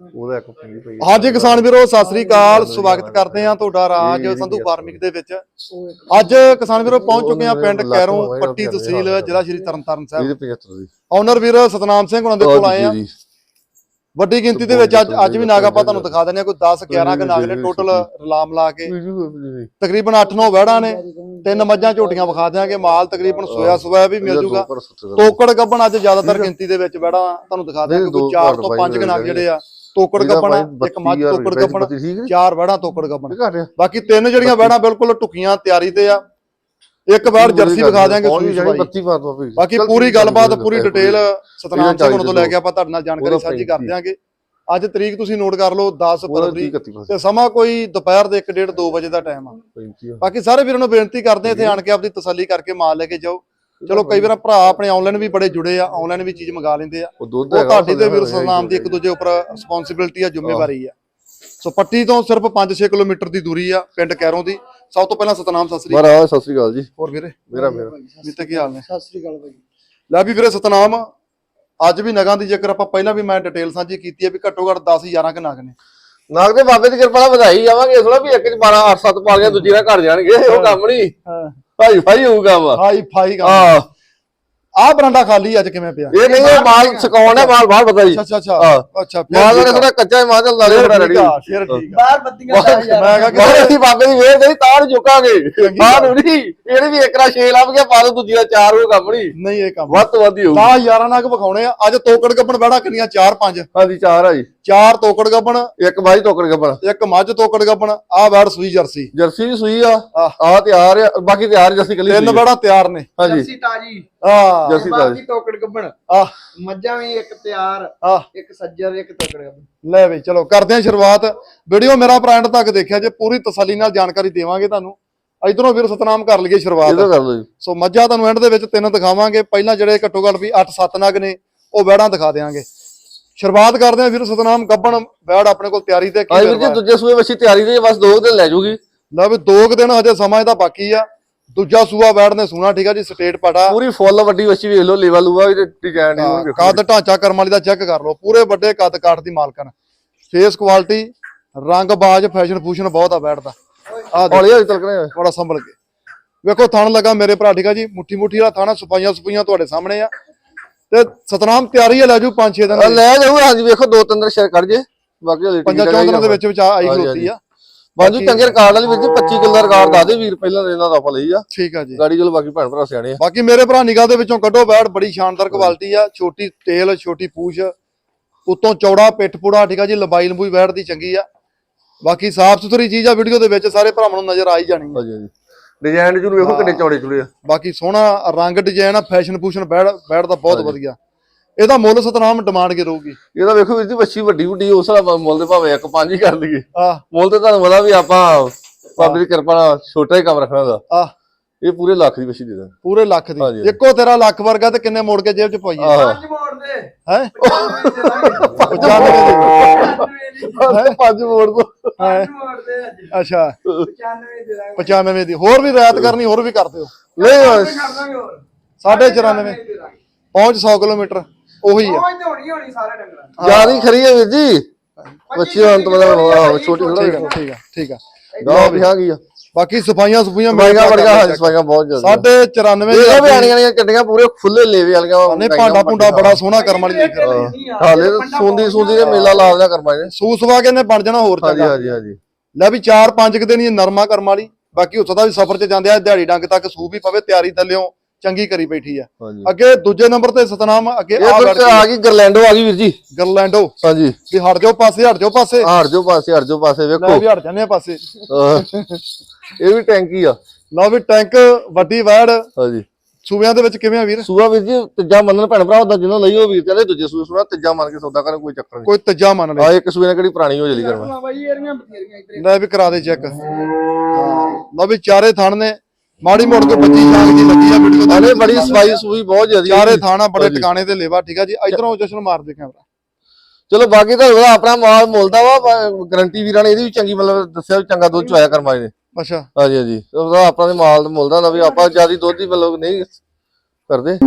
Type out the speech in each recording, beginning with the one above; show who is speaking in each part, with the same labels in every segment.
Speaker 1: ਉਹਦਾ ਇੱਕ ਪੰਜੀ ਪਈ
Speaker 2: ਹਾਂਜੀ ਕਿਸਾਨ ਵੀਰੋ ਸਤਿ ਸ੍ਰੀ ਅਕਾਲ। ਸਵਾਗਤ ਕਰਦੇ ਹਾਂ ਤੁਹਾਡਾ ਰਾਜ ਸੰਧੂ ਫਾਰਮਿੰਗ ਦੇ ਵਿੱਚ। ਅੱਜ ਕਿਸਾਨ ਵੀਰੋ ਪਹੁੰਚ ਚੁੱਕੇ ਹਾਂ ਪਿੰਡ ਕੈਰੋਂ ਪੱਟੀ ਤਹਿਸੀਲ ਜ਼ਿਲ੍ਹਾ ਸ਼੍ਰੀ ਤਰਨਤਾਰਨ ਸਾਹਿਬ।
Speaker 1: ਇਹਦੇ 75 ਦੀ।
Speaker 2: ਓਨਰ ਵੀਰ ਸਤਨਾਮ ਸਿੰਘ ਉਹਨਾਂ ਦੇ ਕੋਲ ਆਏ ਆ ਵੱਡੀ ਗਿਣਤੀ ਦੇ ਵਿੱਚ ਅੱਜ ਅੱਜ ਵੀ ਨਾਗ ਆਪਾਂ ਤੁਹਾਨੂੰ ਦਿਖਾ ਦਿੰਦੇ ਆ ਕੋਈ 10 11 ਕ ਨਾਗ ਨੇ ਟੋਟਲ ਰਲਾਮ ਲਾ ਕੇ। ਤਕਰੀਬਨ 8-9 ਵਹਿੜਾਂ ਨੇ। ਤਿੰਨ ਮੱਝਾਂ ਝੋਟੀਆਂ ਵਿਖਾ ਦਿਆਂਗੇ। ਮਾਲ ਤਕਰੀਬਨ ਸੋਇਆ ਸੋਇਆ ਵੀ ਮਿਲ ਜੂਗਾ। ਤੋਕੜ ਗੱਬਣ ਅੱਜ ਜ਼ਿਆਦਾਤਰ ਗਿਣਤੀ ਦੇ ਵਿੱਚ ਵਹਿੜਾਂ। ਤੁਹਾਨੂੰ ਦਿਖਾ ਦਿਆਂਗੇ। ਕੋਈ 4 ਤੋਂ 5 ਨਾਗ ਜਿਹੜੇ ਆ। ਤੋਕੜ ਗੱਬਣ ਇੱਕ ਮੱਝ ਤੋਕੜ ਗੱਬਣ ਚਾਰ ਵਹਿੜਾਂ ਤੋਕੜ
Speaker 1: ਰਿਹਾ
Speaker 2: ਬਾਕੀ ਤਿੰਨ ਜਿਹੜੀਆਂ ਵਹਿੜਾਂ ਬਿਲਕੁਲ ਟੁਕੀਆਂ ਤਿਆਰੀ ਤੇ ਆ। ਇੱਕ ਵਾਰ ਜਰਸੀ ਵਿਖਾ ਦਿਆਂਗੇ ਸੂਈ ਸਵਾਈ।
Speaker 1: 32 ਬਾਤ ਪਈ
Speaker 2: ਬਾਕੀ ਪੂਰੀ ਗੱਲਬਾਤ ਪੂਰੀ ਡਿਟੇਲ ਸਤਨਾਮ ਸਿੰਘ ਉਹਨਾਂ ਤੋਂ ਲੈ ਕੇ ਆਪਾਂ ਤੁਹਾਡੇ ਨਾਲ ਜਾਣਕਾਰੀ ਸਾਂਝੀ ਕਰ ਦਿਆਂਗੇ। ਅੱਜ ਤਰੀਕ ਤੁਸੀਂ ਨੋਟ ਕਰ ਲਓ 10 ਫਰਵਰੀ ਤੇ ਸਮਾਂ ਕੋਈ ਦੁਪਹਿਰ ਦੇ 1:30 2 ਵਜੇ ਦਾ ਟਾਈਮ ਆ। ਬਾਕੀ ਸਾਰੇ ਵੀਰਾਂ ਨੂੰ ਬੇਨਤੀ ਕਰਦੇ ਇੱਥੇ ਆਣ ਕੇ ਆਪਦੀ ਤਸੱਲੀ ਕਰਕੇ ਮਾਲ ਲੈ ਕੇ ਜਾਓ। ਚਲੋ ਕਈ ਵਾਰ ਭਰਾ ਆਪਣੇ ਆਨਲਾਈਨ ਵੀ ਬੜੇ ਜੁੜੇ ਆ ਆਨਲਾਈਨ ਵੀ ਚੀਜ਼ ਮੰਗਾ ਲੈਂਦੇ ਆ।
Speaker 1: ਉਹ ਦੁੱਧ
Speaker 2: ਉਹ ਤੁਹਾਡੀ ਤੇ ਵੀਰ ਸਤਨਾਮ ਦੀ ਇੱਕ ਦੂਜੇ ਉੱਪਰ ਰਿਸਪੌਂਸਿਬਿਲਟੀ ਆ ਜ਼ਿੰਮੇਵਾਰੀ ਆ। ਸੋ ਪੱਟੀ ਤੋਂ ਸਿਰਫ 5-6 ਕਿਲੋਮੀਟਰ ਦੀ ਦੂਰੀ ਆ ਪਿੰਡ ਕੈਰੋਂ ਦੀ। ਸਭ ਤੋਂ ਪਹਿਲਾਂ ਸਤਨਾਮ ਸਤਿ ਸ੍ਰੀ ਅਕਾਲ।
Speaker 1: ਮਹਾਰਾਜ ਸਤਿ ਸ੍ਰੀ ਅਕਾਲ ਜੀ।
Speaker 2: ਹੋਰ ਵੀਰੇ?
Speaker 1: ਮੇਰਾ ਮੇਰਾ।
Speaker 2: ਵੀ ਤੇ ਕੀ ਹਾਲ ਨੇ?
Speaker 3: ਸਤਿ ਸ੍ਰੀ ਅਕਾਲ ਭਾਈ।
Speaker 2: ਲੈ ਵੀ ਵੀਰੇ ਸਤਨਾਮ ਅੱਜ ਵੀ ਨਗਾਂ ਦੀ ਜੇਕਰ ਆਪਾਂ ਪਹਿਲਾਂ ਵੀ ਮੈਂ ਡਿਟੇਲ ਸਾਂਝੀ ਕੀਤੀ ਹੈ ਵੀ ਘੱਟੋ ਘੱਟ 10 11 ਕ ਨਗ ਨੇ।
Speaker 1: ਨਾਗ ਦੇ ਬਾਬੇ ਦੀ ਕਿਰਪਾ ਨਾਲ ਵਧਾਈ ਜਾਵਾਂਗੇ ਇਸ ਵਾਰ ਵੀ ਇੱਕ ਚ 12 8 7 ਪਾ ਲਿਆ ਦੂਜੀ ਨਾਲ ਘਰ ਜਾਣਗੇ ਉਹ ਕੰਮ ਨਹੀਂ
Speaker 2: ਹਾਂ।
Speaker 1: ਭਾਈ ਭਾਈ ਹੋਊਗਾ ਵਾ।
Speaker 2: ਹਾਈ ਫਾਈ ਕੰਮ
Speaker 1: ਹਾਂ
Speaker 2: ਆਹ ਬਰਾਂਡਾ ਖਾਲੀ ਅੱਜ ਕਿਵੇਂ ਪਿਆ?
Speaker 1: ਇਹ ਨਹੀਂ ਇਹ ਮਾਲ ਸਕਾਉਣ ਹੈ ਮਾਲ ਬਾਹਰ ਪਤਾ ਜੀ
Speaker 2: ਅੱਛਾ ਅੱਛਾ।
Speaker 1: ਹਾਂ।
Speaker 2: ਅੱਛਾ
Speaker 1: ਮਾਲ ਦਾ। ਥੋੜਾ ਕੱਚਾ ਹੈ ਮਾਲ ਚੱਲਦਾ ਰਿਹਾ ਰੈਡੀ।
Speaker 2: ਠੀਕ।
Speaker 3: ਬਾਹਰ ਬੱਤੀਆਂ ਦਾ ਯਾਰ
Speaker 2: ਮੈਂ ਕਿਹਾ ਕਿ
Speaker 1: ਅਸੀਂ ਬਾਬੇ ਦੀ ਵੇਰ ਨਹੀਂ ਤਾਂ ਝੁਕਾਂਗੇ ਬਾਹਰ ਨਹੀਂ ਇਹਦੇ ਵੀ ਇੱਕ ਰਾ 6 ਲੱਭ ਗਿਆ ਪਾ ਦੋ ਦੂਜੀ ਦਾ 4 ਉਹ ਕੰਮ ਨਹੀਂ।
Speaker 2: ਨਹੀਂ ਇਹ ਕੰਮ
Speaker 1: ਵੱਧ ਤੋਂ ਵੱਧ ਹੀ ਹੋਊ
Speaker 2: ਤਾਂ 11 ਨਗ ਵਿਖਾਉਣੇ ਆ। ਅੱਜ ਤੋਕੜ ਗੱਬਣ ਬਹਿੜਾ ਕਿੰਨੀਆਂ? 4 5
Speaker 1: ਹਾਂਜੀ 4 ਆ ਜੀ।
Speaker 2: ਚਾਰ ਤੋਕੜ ਗੱਬਣ
Speaker 1: ਇੱਕ ਬਾਈ ਟੋਕਰ ਗੱਬਣ।
Speaker 2: ਇੱਕ ਮੱਝ ਤੋਕੜ ਗੱਬਣ ਆਹ ਵੈੜ ਸੂਈ ਜਰਸੀ।
Speaker 1: ਜਰਸੀ ਵੀ ਸੂਈ ਆ।
Speaker 2: ਆਹ।
Speaker 1: ਆ ਤਿਆਰ ਆ ਬਾਕੀ ਤਿਆਰ ਜਰਸੀ ਕੱਲੀ
Speaker 2: ਤਿੰਨ। ਵੈੜਾਂ ਤਿਆਰ ਨੇ।
Speaker 1: ਹਾਂਜੀ।
Speaker 3: ਜਰਸੀ ਤਾਜੀ।
Speaker 2: ਆ।
Speaker 1: ਜਰਸੀ
Speaker 3: ਬਾਕੀ
Speaker 1: ਤਾਜੀ
Speaker 3: ਟੋਕੜ ਗੱਬਣ।
Speaker 2: ਆ।
Speaker 3: ਮੱਝਾਂ ਵੀ ਇੱਕ ਤਿਆਰ
Speaker 2: ਆ।
Speaker 3: ਇੱਕ ਸੱਜਰ ਇੱਕ ਟੋਕੜ ਗੱਬਣ।
Speaker 2: ਲੈ ਵੀ ਚਲੋ ਕਰਦੇ ਹਾਂ ਸ਼ੁਰੂਆਤ। ਵੀਡੀਓ ਮੇਰਾ ਪ੍ਰਾਇੰਟ ਤੱਕ ਦੇਖਿਆ ਜੇ ਪੂਰੀ ਤਸੱਲੀ ਨਾਲ ਜਾਣਕਾਰੀ ਦੇਵਾਂਗੇ ਤੁਹਾਨੂੰ। ਇਧਰੋਂ ਵੀਰ ਸਤਨਾਮ ਕਰ ਲਈਏ ਸ਼ੁਰੂਆਤ।
Speaker 1: ਇਹਦਾ ਕਰ ਲਓ ਜੀ।
Speaker 2: ਸੋ ਮੱਝਾਂ ਤੁਹਾਨੂੰ ਐਂਡ ਦੇ ਵਿੱਚ ਤਿੰਨ ਦਿਖਾਵਾਂਗੇ। ਪਹਿਲਾਂ ਜਿਹੜੇ ਘੱਟੋ ਘੱਟ ਵੀ 8-7 ਨਗ ਨੇ ਉਹ ਵੈੜਾਂ ਦਿਖਾ ਦੇਵਾਂਗੇ ਸ਼ੁਰੂਆਤ ਕਰਦੇ ਵੀਰ ਸਤਨਾਮ ਗੱਬਣ ਵੈੜ ਆਪਣੇ ਕੋਲ ਤਿਆਰੀ ਤੇ ਕੀ
Speaker 1: ਆਈ ਵੀਰ
Speaker 2: ਕਰਵਾ
Speaker 1: ਜੀ ਦੂਜੇ ਸੂਏ ਵੱਛੀ ਤਿਆਰੀ ਦੇ ਬਸ ਦੋ ਕੁ ਦਿਨ ਲੈ ਜੂਗੀ
Speaker 2: ਲੈ ਵੀ ਦੋ ਕੁ ਦਿਨ ਹਜੇ ਸਮਾਂ ਇਹਦਾ ਬਾਕੀ ਆ। ਦੂਜਾ ਸੂਆ ਵੈੜ ਨੇ ਸੂਣਾ ਠੀਕ ਆ ਜੀ ਸਟੇਟ ਪਾਟਾ
Speaker 1: ਪੂਰੀ ਫੁੱਲ ਵੱਡੀ ਵੱਛੀ ਵੇਖ ਲਓ ਲੇਵਲ ਲੂਆ ਵੀ ਡਿਜ਼ਾਈਨ
Speaker 2: ਹਾਂ,
Speaker 1: ਹੀ
Speaker 2: ਕੱਦ ਢਾਂਚਾ ਕਰਮ ਵਾਲੀ ਦਾ ਚੈੱਕ ਕਰ ਲਓ ਪੂਰੇ ਵੱਡੇ ਕੱਦ ਕਾਠ ਦੀ ਮਾਲਕਨ ਫੇਸ ਕੁਆਲਿਟੀ ਰੰਗ ਬਾਜ ਫੈਸ਼ਨ ਫੂਸ਼ਨ ਬਹੁਤ ਆ ਬੈਠਦਾ ਆ
Speaker 1: ਹੌਲੀ ਹੌਲੀ ਤਲਕਣੇ
Speaker 2: ਬੜਾ ਸੰਭਲ ਕੇ। ਵੇਖੋ ਥਣ ਲੱਗਾ ਮੇਰੇ ਭਰਾ ਠੀਕ ਆ ਜੀ ਮੁੱਠੀ ਮੁੱਠੀ ਵਾਲਾ ਥਾਣਾ ਸਫਾਈਆਂ ਸਫਾਈਆਂ ਤੁਹਾਡੇ ਸਾਹਮਣੇ ਆ। ਤੇ ਸਤਨਾਮ ਤਿਆਰੀ ਆ ਲੈ ਜੂ 5-6 ਦਿਨ।
Speaker 1: ਲੈ ਜਾਊ ਹਾਂਜੀ ਵੇਖੋ ਦੋ ਤਿੰਨ ਦਿਨ ਸ਼ੇਅਰ ਕਰ ਜੇ। ਬਾਕੀ
Speaker 2: ਪੰਜਾਂ ਚੌਂ ਦਿਨਾਂ ਦੇ ਵਿੱਚ ਵਿੱਚ ਆਈ ਖਲੋਤੀ ਆ।
Speaker 1: ਬਾਜੂ ਚੰਗੇ ਰਿਕਾਰਡ ਵਾਲੀ ਜੀ 25 ਕਿਲੋ ਰਿਕਾਰਡ ਦੱਸ ਦੇ ਵੀਰ ਪਹਿਲਾਂ ਇਹਨਾਂ ਦਾ ਆਪਾਂ ਲਈ ਆ।
Speaker 2: ਠੀਕ ਆ ਜੀ।
Speaker 1: ਗਾੜੀ ਚਲੋ ਬਾਕੀ ਭੈਣ ਭਰਾ ਸਿਆਣੇ ਆ।
Speaker 2: ਬਾਕੀ ਮੇਰੇ ਭਰਾ ਨਿਗਾਹ ਦੇ ਵਿੱਚੋਂ ਕੱਢੋ ਬੈੜ ਬੜੀ ਸ਼ਾਨਦਾਰ ਕੁਆਲਿਟੀ ਆ ਛੋਟੀ ਤੇਲ ਛੋਟੀ ਪੂਛ ਉਤੋਂ ਚੌੜਾ ਪਿੱਠ ਪੂੜਾ ਠੀਕ ਆ ਜੀ ਲੰਬਾਈ ਲੰਬੂਈ ਬੈੜ ਦੀ ਚੰਗੀ ਆ। ਬਾਕੀ ਸਾਫ਼ ਸੁਥਰੀ ਚੀਜ਼ ਆ ਵੀਡੀਓ ਦੇ ਵਿੱਚ ਸਾਰੇ ਭਰਾਵਾਂ ਨੂੰ ਨਜ਼ਰ ਆ ਹੀ ਜਾਣੀ ਆ।
Speaker 1: ਹਾਂਜੀ ਡਿਜ਼ਾਈਨ ਜੂ ਵੇਖੋ ਕਿੰਨੇ ਚੌੜੇ ਚੁੜੇ ਆ।
Speaker 2: ਬਾਕੀ ਸੋਹਣਾ ਰੰਗ ਡਿਜ਼ਾਈਨ ਆ ਫੈਸ਼ਨ ਫੂਸ਼ਨ ਬੈੜ ਬੈੜ ਦਾ ਬਹੁਤ ਵਧੀਆ। ਇਹਦਾ ਮੁੱਲ ਸਤਨਾਮ ਡਿਮਾਂਡ ਕੀ ਰਹੂਗੀ
Speaker 1: ਇਹਦਾ ਵੇਖੋ ਵੀਰ ਜੀ ਵੱਛੀ ਵੱਡੀ ਵੱਡੀ ਉਸ ਨਾਲ ਮੁੱਲ ਦੇ ਭਾਵੇਂ ਇੱਕ ਪੰਜ ਹੀ ਕਰ ਲਈਏ।
Speaker 2: ਆ
Speaker 1: ਮੁੱਲ ਤੇ ਤੁਹਾਨੂੰ ਪਤਾ ਵੀ ਆਪਾਂ ਬਾਬੇ ਦੀ ਕਿਰਪਾ ਨਾਲ ਛੋਟਾ ਹੀ ਕੰਮ ਰੱਖਣਾ ਦਾ
Speaker 2: ਆ
Speaker 1: ਇਹ ਪੂਰੇ ਲੱਖ ਦੀ ਵੱਛੀ ਦੇ ਦਾਂ
Speaker 2: ਪੂਰੇ ਲੱਖ ਦੀ। ਇੱਕੋ ਤੇਰਾ ਲੱਖ ਵਰਗਾ ਤੇ ਕਿੰਨੇ ਮੋੜ ਕੇ ਜੇਬ ਚ ਪਾਈਏ?
Speaker 3: ਪੰਜ ਮੋੜ ਦੇ।
Speaker 2: ਹੈ?
Speaker 3: 95
Speaker 2: 95
Speaker 3: ਦੇ।
Speaker 1: ਪੰਜ ਮੋੜ
Speaker 2: ਹੈ?
Speaker 3: ਪੰਜ ਮੋੜ ਦੇ
Speaker 2: ਅੱਛਾ।
Speaker 3: 95 ਦੇ ਦਾਂਗੇ।
Speaker 2: 95 ਦੀ। ਹੋਰ ਵੀ ਰਿਆਇਤ ਕਰਨੀ ਹੋਰ ਵੀ ਕਰ ਦਿਓ।
Speaker 1: ਨਹੀਂ
Speaker 3: ਕਰ ਦਾਂਗੇ ਹੋਰ।
Speaker 2: ਸਾਢੇ 94 ਪਹੁੰਚ 100 ਕਿਲੋਮੀਟਰ। ਉਹੀ ਆ।
Speaker 3: ਪਹੁੰਚ ਤੇ ਹੋਣੀ ਹੋਣੀ ਸਾਰੇ ਡੰਗਰਾਂ
Speaker 1: ਜ਼ਿਆਦਾ ਖਰੀ ਹੈ ਵੀਰ ਜੀ। ਬੱਚੇ ਹੁਣ ਤੋਂ ਮਤਲਬ ਛੋਟੀ ਥੋੜਾ
Speaker 2: ਠੀਕ ਆ ਠੀਕ ਆ ਠੀਕ ਆ।
Speaker 1: ਗਾ ਵੀ ਆ ਗਈ ਆ।
Speaker 2: ਬਾਕੀ ਸਫਾਈਆਂ ਸਫਾਈਆਂ
Speaker 1: ਸਫਾਈਆਂ ਹਾਂ ਸਫਾਈਆਂ ਬਹੁਤ ਜ਼ਿਆਦਾ।
Speaker 2: ਸਾਢੇ 94
Speaker 1: ਇਹ ਵੀ ਆਣੀਆਂ ਨੇ ਕੱਟੀਆਂ ਪੂਰੇ ਖੁੱਲੇ ਲੇਵੇ ਵਾਲੀਆਂ
Speaker 2: ਨੇ ਭਾਂਡਾ ਭੁੰਡਾ ਬੜਾ ਸੋਹਣਾ ਕਰਮ ਵਾਲੀ ਲਿਖਿਆ
Speaker 1: ਹਾਲੇ ਤਾਂ ਸੂੰਦੀ ਸੂੰਦੀ ਦੇ ਮੇਲਾ ਲਾ ਦਿਆ ਕਰਮਾ ਨੇ
Speaker 2: ਸੂਸਵਾ ਕੇ ਨੇ ਬਣ ਜਾਣਾ ਹੋਰ
Speaker 1: ਹਾਂਜੀ
Speaker 2: ਚੰਗਾ।
Speaker 1: ਹਾਂਜੀ ਹਾਂਜੀ
Speaker 2: ਲੈ ਵੀ 4-5 ਕਿ ਦਿਨ ਹੀ ਨਰਮਾ ਕਰਮ ਵਾਲੀ। ਬਾਕੀ ਉੱਥੋਂ ਦਾ ਵੀ ਸਫ਼ਰ 'ਚ ਜਾਂਦੇ ਆ ਦਿਹਾੜੀ ਡੰਗ ਤੱਕ ਸੂ ਵੀ ਪਵੇ ਤਿਆਰੀ ਥੱਲਿਓ। ਚੰਗੀ ਕਰੀ ਬੈਠੀ ਆ।
Speaker 1: ਹਾਂਜੀ।
Speaker 2: ਅੱਗੇ ਦੂਜੇ ਨੰਬਰ ਤੇ ਸਤਨਾਮ ਅੱਗੇ
Speaker 1: ਇਹ
Speaker 2: ਆ
Speaker 1: ਫਿਰ ਆ ਗਈ ਗਰਲੈਂਡੋ ਆ ਗਈ ਵੀਰ ਜੀ।
Speaker 2: ਗਰਲੈਂਡੋ।
Speaker 1: ਹਾਂਜੀ।
Speaker 2: ਵੀ ਹਟ ਜਾਓ ਪਾਸੇ ਹਟ ਜਾਓ ਪਾਸੇ।
Speaker 1: ਹਾਰ ਜੋ ਪਾਸੇ ਹਟ ਜੋ ਪਾਸੇ
Speaker 2: ਲੈ
Speaker 1: ਵੇਖੋ
Speaker 2: ਵੀ ਹਟ ਜਾਂਦੇ ਆ ਪਾਸੇ।
Speaker 1: ਇਹ ਵੀ ਟੈਂਕੀ ਆ।
Speaker 2: ਲਓ ਵੀ ਟੈਂਕ ਵੱਡੀ ਵੈੜ।
Speaker 1: ਹਾਂਜੀ।
Speaker 2: ਸੂਬਿਆਂ ਦੇ ਵਿੱਚ ਕਿਵੇਂ ਆ ਵੀਰ?
Speaker 1: ਸੂਆ ਵੀਰ ਜੀ ਤੀਜਾ ਮੰਨਣ ਭੈਣ ਭਰਾ ਉਹਦਾ ਜਿਹਨਾਂ ਲਈ ਉਹ ਵੀਰ ਕਹਿੰਦੇ ਦੂਜੇ ਸੂਏ ਸੁਣਾ ਤੀਜਾ ਮੰਨ ਕੇ ਸੌਦਾ ਕਰਨ ਕੋਈ ਚੱਕਰ ਨਹੀਂ।
Speaker 2: ਕੋਈ ਤੱਜਾ ਮੰਨ ਲੈ।
Speaker 1: ਆ ਇੱਕ ਸੂਏ ਨਾਲ ਕਿਹੜੀ ਪੁਰਾਣੀ ਹੋ ਜਲੀ ਕਰਵਾ
Speaker 2: ਲੈ ਵੀ ਕਰਾ ਦੇ ਚੈੱਕ। ਲਓ ਵੀ ਚਾਰੇ ਥਣ ਨੇ। ਮਾੜੀ ਮੋੜ ਕੇ 25 ਜਾਂਗ ਦੀ ਲੱਗੀ ਆ ਵੀਡੀਓ ਦਾ।
Speaker 1: ਹਲੇ ਬੜੀ ਸਫ਼ਾਈ ਸੂਈ ਬਹੁਤ ਜ਼ਿਆਦੀ
Speaker 2: ਚਾਰੇ ਥਾਣਾ ਬੜੇ। ਟਿਕਾਣੇ ਤੇ ਲੇਵਾ ਠੀਕ ਆ ਜੀ? ਇਧਰੋਂ ਜਸ਼ਨ ਮਾਰ ਦੇ ਕੈਮਰਾ
Speaker 1: ਚਲੋ ਬਾਕੀ ਤਾਂ ਉਹਦਾ ਆਪਣਾ ਮਾਲ ਮੁੱਲਦਾ ਵਾ ਗਰੰਟੀ ਵੀਰਾਂ ਨੇ ਇਹਦੀ ਵੀ ਚੰਗੀ ਮਤਲਬ ਦੱਸਿਆ ਚੰਗਾ ਦੁੱਧ ਚੁਆਇਆ ਕਰਮਾ ਨੇ।
Speaker 2: ਅੱਛਾ।
Speaker 1: ਹਾਂਜੀ ਹਾਂਜੀ। ਉਹਦਾ ਆਪਣਾ ਦੇ ਮਾਲ ਮੁੱਲਦਾ ਹੁੰਦਾ ਵੀ ਆਪਾਂ ਜਿਆਦੀ ਦੁੱਧ ਦੀ ਮਤਲਬ ਨਹੀਂ ਕਰਦੇ।